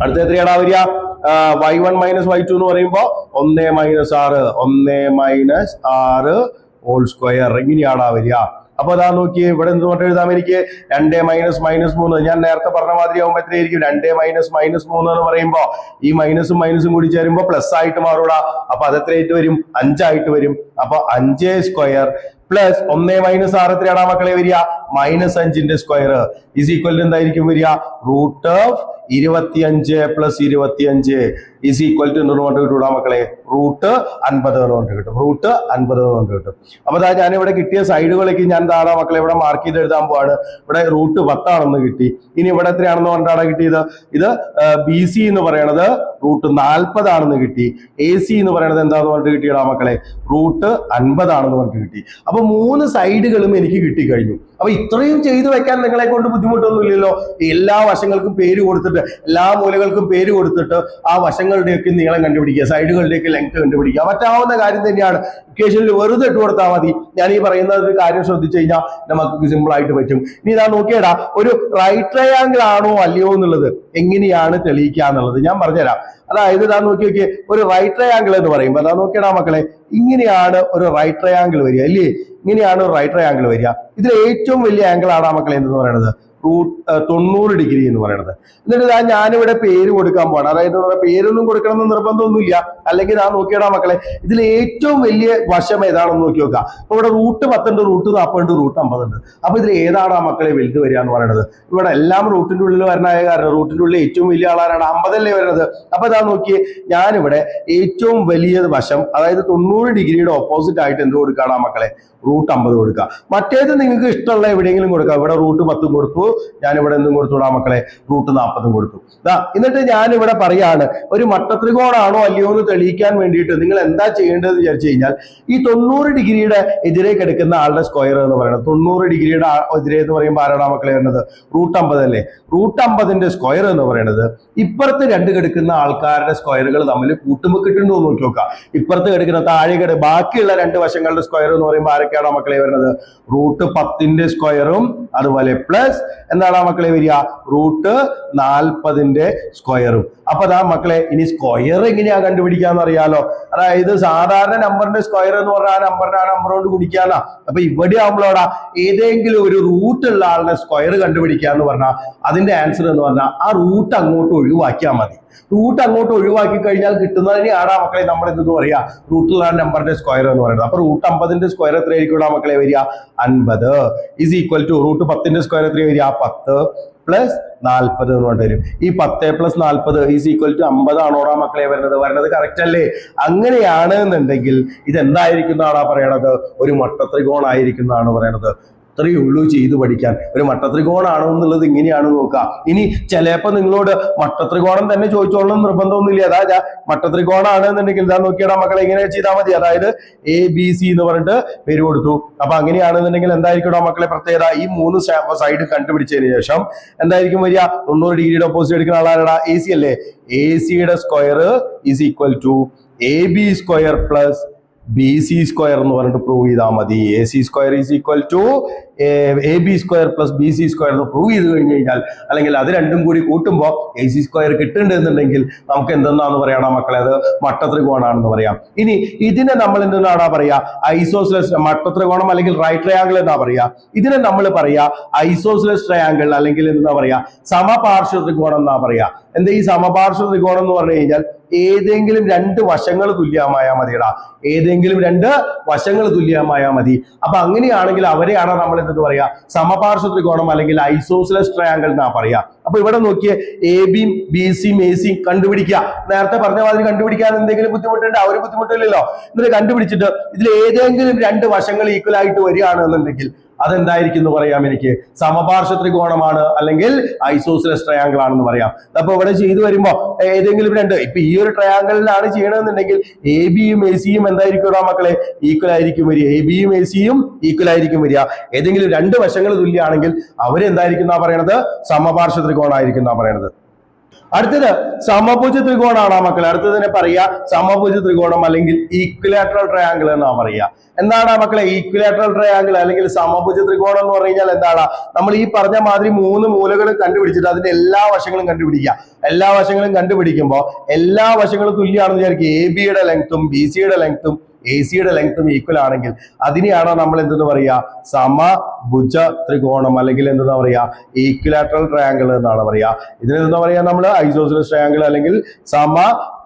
അടുത്ത എത്രയാടാ വരിക? Y one minus Y two എന്ന് പറയുമ്പോ ഒന്ന് മൈനസ് ആറ്. ഒന്ന് മൈനസ് ആറ് ഹോൾ സ്ക്വയർ ഇങ്ങനെയാടാ വരിക. അപ്പൊ അതാ നോക്കി ഇവിടെ എന്തുകൊണ്ട് എഴുതാം എനിക്ക്? രണ്ട് മൈനസ് മൈനസ് മൂന്ന്. ഞാൻ നേരത്തെ പറഞ്ഞ മാതിരി ആവുമ്പോൾ എത്രയായിരിക്കും? രണ്ട് മൈനസ് മൈനസ് മൂന്ന് എന്ന് പറയുമ്പോ ഈ മൈനസും മൈനസും കൂടി ചേരുമ്പോ പ്ലസ് ആയിട്ട് മാറൂടാ. അപ്പൊ അത് എത്രയായിട്ട് വരും? അഞ്ചായിട്ട് വരും. അപ്പൊ അഞ്ച് സ്ക്വയർ പ്ലസ് ഒന്ന് മൈനസ് ആറ് എത്രയാടാ മക്കളെ വരിക? മൈനസ് അഞ്ചിന്റെ സ്ക്വയർ ഇസ് ഈക്വൽ എന്തായിരിക്കും വരിക? റൂട്ട് ഓഫ് ഇരുപത്തിയഞ്ച് പ്ലസ് ഇരുപത്തിയഞ്ച്. ഇസ് ഈക്വൽ ടു എന്ന് കൊണ്ട് കിട്ടൂടാ മക്കളെ? റൂട്ട് അൻപത് കൊണ്ട് കിട്ടും. റൂട്ട് അൻപത് കൊണ്ട് കിട്ടും. അപ്പൊ അതാ ഞാൻ ഇവിടെ കിട്ടിയ സൈഡുകളേക്ക് ഞാൻ താഴെ മക്കളെ ഇവിടെ മാർക്ക് ചെയ്ത് എഴുതാൻ പോവാണ്. ഇവിടെ റൂട്ട് പത്താണെന്ന് കിട്ടി. ഇനി ഇവിടെ എത്രയാണെന്ന് കൊണ്ടാണ് കിട്ടിയത്? ഇത് ബി സി എന്ന് പറയണത് റൂട്ട് നാൽപ്പതാണെന്ന് കിട്ടി. എ സി എന്ന് പറയണത് എന്താന്ന് പറഞ്ഞിട്ട് കിട്ടിയടാ മക്കളെ? റൂട്ട് അൻപതാണെന്ന് പറഞ്ഞിട്ട് കിട്ടി. അപ്പൊ മൂന്ന് സൈഡുകളും എനിക്ക് കിട്ടിക്കഴിഞ്ഞു. അപ്പൊ ഇത്രയും ചെയ്തു വെക്കാൻ നിങ്ങളെ കൊണ്ട് ബുദ്ധിമുട്ടൊന്നുമില്ലല്ലോ. എല്ലാ വശങ്ങൾക്കും പേര് കൊടുത്തിട്ട് എല്ലാ മൂലകൾക്കും പേര് കൊടുത്തിട്ട് ആ വശങ്ങളുടെയൊക്കെ നീളം കണ്ടുപിടിക്കുക. സൈഡുകളുടെയൊക്കെ ലെങ്ത് കണ്ടുപിടിക്കുക. പറ്റാവുന്ന കാര്യം തന്നെയാണ്. ഇക്വേഷനിൽ വെറുതെ ഇട്ട് കൊടുത്താൽ മതി. ഞാൻ ഈ പറയുന്ന ഒരു കാര്യം ശ്രദ്ധിച്ചു കഴിഞ്ഞാൽ നമുക്ക് സിമ്പിൾ ആയിട്ട് പറ്റും. ഇനി ഇതാ നോക്കിയടാ ഒരു റൈറ്റ് ട്രയാങ്കിൾ ആണോ അല്ലയോ എന്നുള്ളത് എങ്ങനെയാണ് തെളിയിക്കുക എന്നുള്ളത് ഞാൻ പറഞ്ഞുതരാം. അതായത് ഇതാ നോക്കി നോക്കിയേ ഒരു റൈറ്റ് ട്രയാങ്കിൾ എന്ന് പറയുമ്പോൾ അതാ നോക്കിയടാ മക്കളെ ഇങ്ങനെയാണ് ഒരു റൈറ്റ് ട്രയാങ്കിൾ വരിക അല്ലേ ഇങ്ങനെയാണ് ഒരു റൈറ്റ് ട്രയാങ്കിൾ വരിക. ഇതിൽ ഏറ്റവും വലിയ ആംഗിൾ ആണ് മക്കളെ എന്ന് പറയുന്നത് തൊണ്ണൂറ് ഡിഗ്രി എന്ന് പറയുന്നത് എന്നിട്ട് ഇതാ ഞാനിവിടെ പേര് കൊടുക്കാൻ പോകണം അതായത് പേരൊന്നും കൊടുക്കണം എന്ന് നിർബന്ധമൊന്നുമില്ല. അല്ലെങ്കിൽ ഞാൻ നോക്കിയടാ മക്കളെ ഇതിൽ ഏറ്റവും വലിയ വശം ഏതാണെന്ന് നോക്കി നോക്കുക. അപ്പൊ ഇവിടെ റൂട്ട് പത്തുണ്ട് റൂട്ട് നാൽപ്പതുണ്ട് റൂട്ട് അമ്പതുണ്ട്. അപ്പൊ ഇതിൽ ഏതാണ് ആ മക്കളെ വലുത് വരിക എന്ന് പറയുന്നത് ഇവിടെ എല്ലാം റൂട്ടിന്റെ ഉള്ളിൽ വരണായ കാരണം റൂട്ടിന്റെ ഉള്ളിൽ ഏറ്റവും വലിയ ആളാരാണ് അമ്പതല്ലേ വരുന്നത് അപ്പൊ ഇതാ നോക്കിയേ ഞാനിവിടെ ഏറ്റവും വലിയ വശം അതായത് തൊണ്ണൂറ് ഡിഗ്രിയുടെ ഓപ്പോസിറ്റ് ആയിട്ട് എന്ത് കൊടുക്കുകയാണ് ആ മക്കളെ? റൂട്ട് അമ്പത് കൊടുക്കുക. മറ്റേത് നിങ്ങൾക്ക് ഇഷ്ടമുള്ള എവിടെയെങ്കിലും കൊടുക്കുക. ഇവിടെ റൂട്ട് പത്തും കൊടുത്തു. ഞാൻ ഇവിടെ എന്തും കൊടുത്തുവിടാം മക്കളെ. റൂട്ട് നാൽപ്പതും കൊടുത്തു. എന്നിട്ട് ഞാൻ ഇവിടെ പറയാണ് ഒരു മട്ടത്രികോണാണോ അല്ലയോ എന്ന് തെളിയിക്കാൻ വേണ്ടിയിട്ട് നിങ്ങൾ എന്താ ചെയ്യേണ്ടതെന്ന് വിചാരിച്ചു കഴിഞ്ഞാൽ ഈ തൊണ്ണൂറ് ഡിഗ്രിയുടെ എതിരെ കിടക്കുന്ന ആളുടെ സ്ക്വയർ എന്ന് പറയുന്നത് തൊണ്ണൂറ് ഡിഗ്രിയുടെ എതിരെ എന്ന് പറയുമ്പോൾ ആരാണ് മക്കളെ വരുന്നത് റൂട്ട് അമ്പത് അല്ലേ? റൂട്ട് അമ്പതിന്റെ സ്ക്വയർ എന്ന് പറയുന്നത് ഇപ്പുറത്ത് രണ്ട് കിടക്കുന്ന ആൾക്കാരുടെ സ്ക്വയറുകൾ തമ്മിൽ കൂട്ടുമ്പോൾ കിട്ടുന്നുണ്ടോ എന്ന് നോക്കി നോക്കുക. ഇപ്പുറത്ത് കിടക്കുന്ന താഴെ കിട ബാക്കിയുള്ള രണ്ട് വശങ്ങളുടെ സ്ക്വയർ എന്ന് പറയുമ്പോൾ ആരൊക്കെയാണോ മക്കളെ വരുന്നത്? റൂട്ട് പത്തിന്റെ സ്ക്വയറും അതുപോലെ പ്ലസ് എന്താണ് മക്കളെ വരിക? റൂട്ട് നാൽപ്പതിന്റെ സ്ക്വയറും. അപ്പൊ അതാ മക്കളെ ഇനി സ്ക്വയർ എങ്ങനെയാ കണ്ടുപിടിക്കാന്ന് അറിയാലോ? അതായത് സാധാരണ നമ്പറിന്റെ സ്ക്വയർ എന്ന് പറഞ്ഞാൽ ആ നമ്പറിന്റെ ആ നമ്പർ കൊണ്ട് ഗുണിക്കാന്നാ. അപ്പൊ ഇവിടെ ആവുമ്പോഴോടാ ഏതെങ്കിലും ഒരു റൂട്ട് ഉള്ള ആളുടെ സ്ക്വയർ കണ്ടുപിടിക്കാന്ന് പറഞ്ഞാൽ അതിന്റെ ആൻസർ എന്ന് പറഞ്ഞാൽ ആ റൂട്ട് അങ്ങോട്ട് ഒഴിവാക്കിയാൽ മതി. റൂട്ട് അങ്ങോട്ട് ഒഴിവാക്കി കഴിഞ്ഞാൽ കിട്ടുന്നതിനെയാണ് മക്കളെ നമ്മൾ എന്തെന്ന് പറയാ. റൂട്ടിലുള്ള നമ്പറിന്റെ സ്ക്വയർ എന്ന് പറയുന്നത്. അപ്പൊ റൂട്ട് അമ്പതിന്റെ സ്ക്വയർ എത്രയായിരിക്കും മക്കളെ വരിക? അൻപത്. ഈസ് ഈക്വൽ ടു റൂട്ട് പത്തിന്റെ സ്ക്വയർ എത്ര വരിക? പത്ത് പ്ലസ് നാൽപ്പത് എന്ന് പറഞ്ഞു വരും. ഈ പത്ത് പ്ലസ് നാൽപ്പത് ഈസ് ഈക്വൽ ടു അമ്പതാണോടാ മക്കളെ വരുന്നത്? വരുന്നത് കറക്റ്റ് അല്ലേ? അങ്ങനെയാണ് എന്നുണ്ടെങ്കിൽ ഇതെന്തായിരിക്കുന്നതാണാ പറയണത്? ഒരു മട്ടത്രികോണായിരിക്കുന്നതാണ് പറയണത്. ഇത്രയേ ഉള്ളൂ ചെയ്തു പഠിക്കാൻ. ഒരു മട്ടത്രികോണാണോ എന്നുള്ളത് ഇങ്ങനെയാണ് നോക്കുക. ഇനി ചിലപ്പോ നിങ്ങളോട് മട്ടത്രികോണം തന്നെ ചോദിച്ചോളണം നിർബന്ധമൊന്നുമില്ല. അതാ മട്ടത്രികോണാണ് എന്നുണ്ടെങ്കിൽ ഇതാ നോക്കിയടാ മക്കളെ ഇങ്ങനെ ചെയ്താൽ മതി. അതായത് എ ബി സി എന്ന് പറഞ്ഞിട്ട് പേര് കൊടുത്തു. അപ്പൊ അങ്ങനെയാണെന്നുണ്ടെങ്കിൽ എന്തായിരിക്കും മക്കളെ പ്രത്യേകത? ഈ മൂന്ന് സൈഡ് കണ്ടുപിടിച്ചതിന് ശേഷം എന്തായിരിക്കും വരിക? തൊണ്ണൂറ് ഡിഗ്രിയുടെ ഓപ്പോസിറ്റ് എടുക്കുന്ന ആളാരടാ? എ സി അല്ലേ? എ സിയുടെ square is equal to A B square plus B C square എന്ന് പറഞ്ഞിട്ട് പ്രൂവ് ചെയ്താൽ മതി. A C square is equal to A B square plus B C square എന്ന് പ്രൂവ് ചെയ്ത് കഴിഞ്ഞ് കഴിഞ്ഞാൽ അല്ലെങ്കിൽ അത് രണ്ടും കൂടി കൂട്ടുമ്പോൾ എ സി സ്ക്വയർ കിട്ടുന്നുണ്ടെന്നുണ്ടെങ്കിൽ നമുക്ക് എന്തെന്നാന്ന് പറയണം മക്കളെ? അത് മട്ടത്രികോണാണെന്ന് പറയാം. ഇനി ഇതിനെ നമ്മൾ എന്തെന്നാടാ പറയാ? ഐസോസിലസ് മട്ടത്രികോണം അല്ലെങ്കിൽ റൈറ്റ് ട്രയാങ്കിൾ എന്നാ പറയാ? ഇതിനെ നമ്മൾ പറയാ ഐസോസിലസ് ട്രയാങ്കിൾ അല്ലെങ്കിൽ എന്താ പറയാ? സമപാർശ്വ ത്രികോണം എന്നാ പറയാ. എന്താ ഈ സമപാർശ്വ ത്രികോണം എന്ന് പറഞ്ഞു കഴിഞ്ഞാൽ ഏതെങ്കിലും രണ്ട് വശങ്ങൾ തുല്യമായാൽ മതിയടാ ഏതെങ്കിലും രണ്ട് വശങ്ങൾ തുല്യമായാൽ മതി. അപ്പൊ അങ്ങനെയാണെങ്കിൽ അവരെയാണ് നമ്മൾ എന്തെന്ന് പറയാ? സമപാർശ്വ ത്രികോണം അല്ലെങ്കിൽ ഐസോസിലസ് ട്രയാങ്കിൾ എന്നാ പറയാ. അപ്പൊ ഇവിടെ നോക്കിയേ എ ബിയും ബി സിയും എ സിയും കണ്ടുപിടിക്കുക. നേരത്തെ പറഞ്ഞ മാതിരി കണ്ടുപിടിക്കാൻ എന്തെങ്കിലും ബുദ്ധിമുട്ടുണ്ട്? അവർ ബുദ്ധിമുട്ടില്ലല്ലോ. എന്നിട്ട് കണ്ടുപിടിച്ചിട്ട് ഇതിൽ ഏതെങ്കിലും രണ്ട് വശങ്ങൾ ഈക്വൽ ആയിട്ട് വരികയാണെന്നുണ്ടെങ്കിൽ അതെന്തായിരിക്കും എന്ന് പറയാം എനിക്ക്? സമപാർശ്വ ത്രികോണമാണ് അല്ലെങ്കിൽ ഐസോസിലസ് ട്രയാങ്കിൾ ആണെന്ന് പറയാം. അപ്പൊ ഇവിടെ ചെയ്തു വരുമ്പോ ഏതെങ്കിലും രണ്ട്. ഇപ്പൊ ഈ ഒരു ട്രയാങ്കിളിലാണ് ചെയ്യണമെന്നുണ്ടെങ്കിൽ എ ബിയും എ സിയും എന്തായിരിക്കും മക്കളെ? ഈക്വൽ ആയിരിക്കും വരിക. എ ബിയും എ സിയും ഈക്വൽ ആയിരിക്കും വരിക. ഏതെങ്കിലും രണ്ട് വശങ്ങൾ തുല്യമാണെങ്കിൽ അവരെന്തായിരിക്കും എന്നാ പറയണത്? സമപാർശ്വ ത്രികോണമായിരിക്കും എന്നാ പറയണത്. അടുത്തത് സമഭുജ ത്രികോണാണ് ആ മക്കളെ. അടുത്തതിനെ പറയാ സമഭുജ ത്രികോണം അല്ലെങ്കിൽ ഈക്വലാട്രൽ ട്രയാങ്കിൾ എന്നാ പറയാ. എന്താണ് ആ മക്കളെ? ഈക്വലാട്രൽ ട്രയാങ്കിൾ അല്ലെങ്കിൽ സമഭുജ ത്രികോണം എന്ന് പറഞ്ഞു കഴിഞ്ഞാൽ എന്താണ്? നമ്മൾ ഈ പറഞ്ഞ മാതിരി മൂന്ന് മൂലകളും കണ്ടുപിടിച്ചിട്ട് അതിന്റെ എല്ലാ വശങ്ങളും കണ്ടുപിടിക്കുക. എല്ലാ വശങ്ങളും കണ്ടുപിടിക്കുമ്പോൾ എല്ലാ വശങ്ങളും തുല്യമാണെന്ന് വിചാരിക്കുക. എ ബിയുടെ ലെങ്ത്തും ബി സിയുടെ ലെങ്ത്തും എ സിയുടെ ലെങ്ത്തും ഈക്വൽ ആണെങ്കിൽ അതിനെയാണോ നമ്മൾ എന്തെന്ന് പറയാ? സമഭുജ ത്രികോണം അല്ലെങ്കിൽ എന്താ പറയാ? ഈക്വലാട്രൽ ട്രയാങ്കിൾ എന്നാണ് പറയാ. ഇതിനെന്താ പറയുക പറയാ നമ്മൾ ഐസോസിലസ് ട്രയാങ്കിൾ അല്ലെങ്കിൽ സമ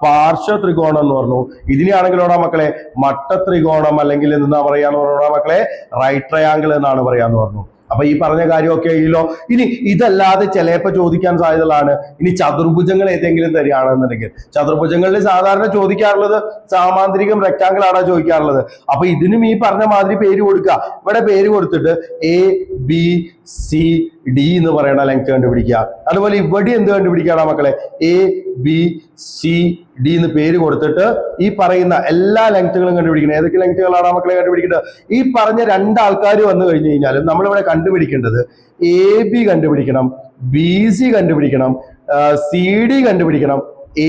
പാർശ്വ ത്രികോണം എന്ന് പറഞ്ഞു. ഇതിനെയാണെങ്കിലോടാ മക്കളെ? മട്ട ത്രികോണം അല്ലെങ്കിൽ എന്താ പറയാന്ന് മക്കളെ? റൈറ്റ് ട്രയാങ്കിൾ എന്നാണ് പറയാന്ന് പറഞ്ഞു. അപ്പൊ ഈ പറഞ്ഞ കാര്യമൊക്കെ ആയില്ലോ. ഇനി ഇതല്ലാതെ ചിലപ്പോ ചോദിക്കാൻ സാധ്യതകളാണ്. ഇനി ചതുർഭുജങ്ങൾ ഏതെങ്കിലും തരികയാണെന്നുണ്ടെങ്കിൽ. ചതുർഭുജങ്ങളിൽ സാധാരണ ചോദിക്കാറുള്ളത് സാമാന്തരികം റെക്ടാങ്കിൾ ആണോ ചോദിക്കാറുള്ളത്. അപ്പൊ ഇതിനും ഈ പറഞ്ഞ മാതിരി പേര് കൊടുക്കുക. ഇവിടെ പേര് കൊടുത്തിട്ട് എ ബി സി ഡി എന്ന് പറയുന്ന ലെങ്ത് കണ്ടുപിടിക്കുക. അതുപോലെ ഇവിടെ എന്ത് കണ്ടുപിടിക്കാണ് മക്കളെ? എ ബി സി ഡി എന്ന് പേര് കൊടുത്തിട്ട് ഈ പറയുന്ന എല്ലാ ലെങ്ത്തുകളും കണ്ടുപിടിക്കണം. ഏതൊക്കെ ലെങ്ത്തുകളാണ് മക്കളെ കണ്ടുപിടിക്കേണ്ടത്? ഈ പറഞ്ഞ രണ്ട് ആൾക്കാർ വന്നു കഴിഞ്ഞു കഴിഞ്ഞാലും നമ്മളിവിടെ കണ്ടുപിടിക്കേണ്ടത് എ ബി കണ്ടുപിടിക്കണം ബി സി കണ്ടുപിടിക്കണം സി ഡി കണ്ടുപിടിക്കണം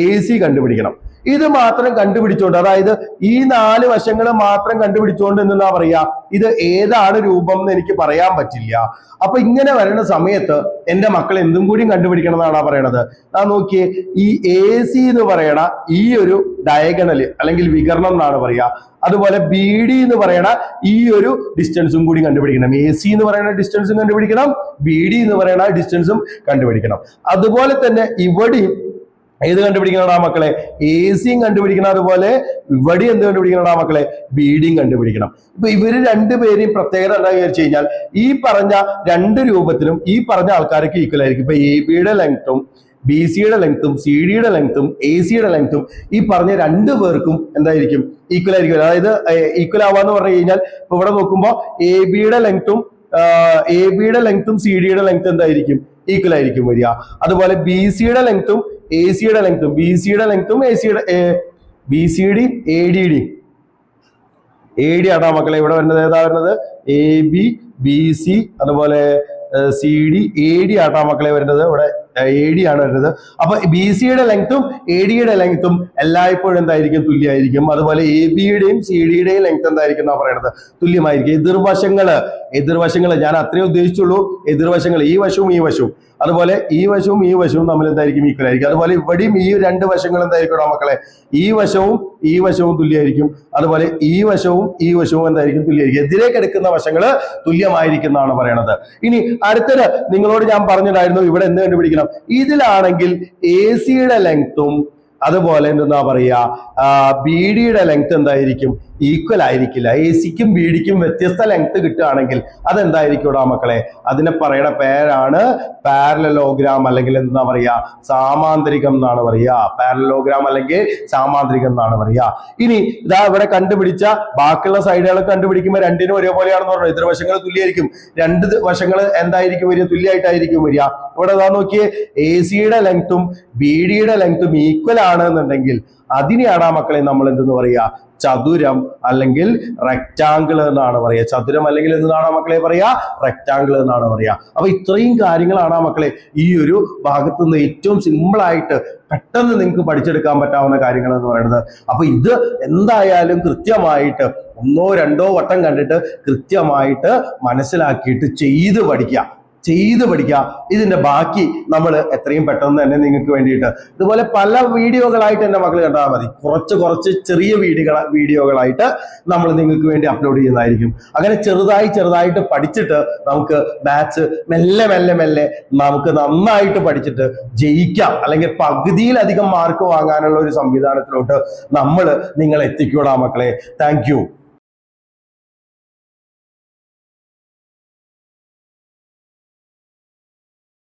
എ സി കണ്ടുപിടിക്കണം. ഇത് മാത്രം കണ്ടുപിടിച്ചുകൊണ്ട് അതായത് ഈ നാല് വശങ്ങൾ മാത്രം കണ്ടുപിടിച്ചുകൊണ്ട് എന്താ പറയാ ഇത് ഏതാണ് രൂപം എന്ന് എനിക്ക് പറയാൻ പറ്റില്ല. അപ്പൊ ഇങ്ങനെ വരുന്ന സമയത്ത് എന്റെ മക്കൾ എന്തും കൂടിയും കണ്ടുപിടിക്കണം എന്നാണ് പറയണത്. ആ നോക്കിയേ ഈ എ സി എന്ന് പറയണ ഈ ഒരു ഡയഗണൽ അല്ലെങ്കിൽ വികരണം എന്നാണ് പറയാ. അതുപോലെ ബി ഡി എന്ന് പറയണ ഈ ഒരു ഡിസ്റ്റൻസും കൂടി കണ്ടുപിടിക്കണം. എ സി എന്ന് പറയുന്ന ഡിസ്റ്റൻസും കണ്ടുപിടിക്കണം ബി ഡി എന്ന് പറയുന്ന ഡിസ്റ്റൻസും കണ്ടുപിടിക്കണം. അതുപോലെ തന്നെ ഇവിടെയും ഏത് കണ്ടുപിടിക്കണടാ മക്കളെ? എ സിയും കണ്ടുപിടിക്കണം. അതുപോലെ ഇവിടെ എന്ത് കണ്ടുപിടിക്കണടാ മക്കളെ? ബീഡിയും കണ്ടുപിടിക്കണം. ഇപ്പൊ ഇവർ രണ്ടുപേരെയും പ്രത്യേകത എന്താ വിചാരിച്ചു കഴിഞ്ഞാൽ ഈ പറഞ്ഞ രണ്ട് രൂപത്തിലും ഈ പറഞ്ഞ ആൾക്കാർക്ക് ഈക്വൽ ആയിരിക്കും. ഇപ്പൊ എ ബിയുടെ ലെങ്ത്തും ബി സിയുടെ ലെങ്ത്തും സി ഡിയുടെ ലെങ്ത്തും എ സിയുടെ ലെങ്ത്തും ഈ പറഞ്ഞ രണ്ടു പേർക്കും എന്തായിരിക്കും? ഈക്വൽ ആയിരിക്കും. അതായത് ഈക്വൽ ആവാന്ന് പറഞ്ഞു കഴിഞ്ഞാൽ ഇപ്പൊ ഇവിടെ നോക്കുമ്പോൾ എ ബിയുടെ ലെങ്ത്തും എ ബിയുടെ ലെങ്ത്തും സി ഡിയുടെ ലെങ്ത് എന്തായിരിക്കും? ഈക്വൽ ആയിരിക്കും വരിക. അതുപോലെ ബി സിയുടെ ലെങ്ത്തും എ സിയുടെ ലെങ്ത്തും ബി സിയുടെ ലെങ്ത്തും എ സിയുടെ B C D A D D A D ആടാ മക്കളെ ഇവിടെ വരുന്നത് ഏതാ വരുന്നത്? എ ബി ബി സി അതുപോലെ സി ഡി എ ഡി ആട്ടോ മക്കളെ വരുന്നത്. ഇവിടെ എ ഡി ആണ് വരുന്നത്. അപ്പൊ ബി സിയുടെ ലെങ്ത്തും എ ഡിയുടെ ലെങ്ത്തും എല്ലായ്പ്പോഴും എന്തായിരിക്കും? തുല്യമായിരിക്കും. അതുപോലെ എ ബിയുടെയും സി ഡിയുടെയും ലെങ്ത് എന്തായിരിക്കും എന്നാ പറയുന്നത് തുല്യമായിരിക്കും. എതിർവശങ്ങൾ എതിർവശങ്ങൾ ഞാൻ അത്രേ ഉദ്ദേശിച്ചുള്ളൂ. എതിർവശങ്ങൾ ഈ വശവും ഈ വശവും. അതുപോലെ ഈ വശവും ഈ വശവും തമ്മിൽ എന്തായിരിക്കും ഈക്വൽ ആയിരിക്കും. അതുപോലെ ഇവിടെയും ഈ രണ്ട് വശങ്ങൾ എന്തായിരിക്കും മക്കളെ? ഈ വശവും ഈ വശവും തുല്യമായിരിക്കും. അതുപോലെ ഈ വശവും ഈ വശവും എന്തായിരിക്കും തുല്യമായിരിക്കും. എതിരേക്ക് എടുക്കുന്ന വശങ്ങൾ തുല്യമായിരിക്കും എന്നാണ് പറയണത്. ഇനി അടുത്തത് നിങ്ങളോട് ഞാൻ പറഞ്ഞിട്ടായിരുന്നു ഇവിടെ എന്ത് കണ്ടുപിടിക്കണം? ഇതിലാണെങ്കിൽ എ സിയുടെ ലെങ്ത്തും അതുപോലെ എന്താ പറയാ ബി ഡിയുടെ ലെങ്ത് എന്തായിരിക്കും? ഈക്വൽ ആയിരിക്കില്ല. എ സിക്കും ബി ഡിക്കും വ്യത്യസ്ത ലെങ്ത് കിട്ടുകയാണെങ്കിൽ അതെന്തായിരിക്കും മക്കളെ? അതിനെ പറയണ പേരാണ് പാരലലോഗ്രാം അല്ലെങ്കിൽ എന്താ പറയാ? സാമാന്തരികം എന്നാണ് പറയുക പാരലലോഗ്രാം അല്ലെങ്കിൽ സാമാന്തരികം എന്നാണ് പറയുക ഇനി ഇതാ ഇവിടെ കണ്ടുപിടിച്ച ബാക്കിയുള്ള സൈഡുകൾ കണ്ടുപിടിക്കുമ്പോൾ രണ്ടിനും ഒരേപോലെയാണെന്ന് പറഞ്ഞു? എതിർവശങ്ങൾ തുല്യമായിരിക്കും. രണ്ട് വശങ്ങൾ എന്തായിരിക്കും വരിക? തുല്യമായിട്ടായിരിക്കും വരിക. ഇവിടെ ഇതാ നോക്കിയേ. എ സിയുടെ ലെങ്ത്തും ബി ഡിയുടെ ലെങ്ത്തും ഈക്വൽ ആണ് എന്നുണ്ടെങ്കിൽ അതിനെയാണ് ആ മക്കളെ നമ്മൾ എന്തെന്ന് പറയാ? ചതുരം അല്ലെങ്കിൽ റെക്റ്റാങ്കിൾ എന്നാണ് പറയുക. ചതുരം അല്ലെങ്കിൽ എന്താണ് മക്കളെ പറയാ റെക്റ്റാങ്കിൾ എന്നാണ് പറയാ അപ്പൊ ഇത്രയും കാര്യങ്ങളാണ് മക്കളെ ഈ ഒരു ഭാഗത്ത് നിന്ന് ഏറ്റവും സിമ്പിൾ ആയിട്ട് പെട്ടെന്ന് നിങ്ങൾക്ക് പഠിച്ചെടുക്കാൻ പറ്റാവുന്ന കാര്യങ്ങൾ എന്ന് പറയുന്നത്. അപ്പൊ ഇത് എന്തായാലും കൃത്യമായിട്ട് ഒന്നോ രണ്ടോ വട്ടം കണ്ടിട്ട് കൃത്യമായിട്ട് മനസ്സിലാക്കിയിട്ട് ചെയ്ത് പഠിക്കുക. ചെയ്ത് പഠിക്കുക. ഇതിന്റെ ബാക്കി നമ്മൾ എത്രയും പെട്ടെന്ന് തന്നെ നിങ്ങൾക്ക് വേണ്ടിയിട്ട്. ഇതുപോലെ പല വീഡിയോകളായിട്ട് എന്റെ മക്കൾ കണ്ടാൽ മതി. കുറച്ച് കുറച്ച് ചെറിയ വീഡിയോ വീഡിയോകളായിട്ട് നമ്മൾ നിങ്ങൾക്ക് വേണ്ടി അപ്ലോഡ് ചെയ്യുന്നതായിരിക്കും. അങ്ങനെ ചെറുതായി ചെറുതായിട്ട് പഠിച്ചിട്ട് നമുക്ക് മാത്സ് മെല്ലെ മെല്ലെ മെല്ലെ നമുക്ക് നന്നായിട്ട് പഠിച്ചിട്ട് ജയിക്കാം. അല്ലെങ്കിൽ പകുതിയിലധികം മാർക്ക് വാങ്ങാനുള്ള ഒരു സംവിധാനത്തിലോട്ട് നമ്മൾ നിങ്ങൾ എത്തിക്കൂടാ മക്കളെ. താങ്ക്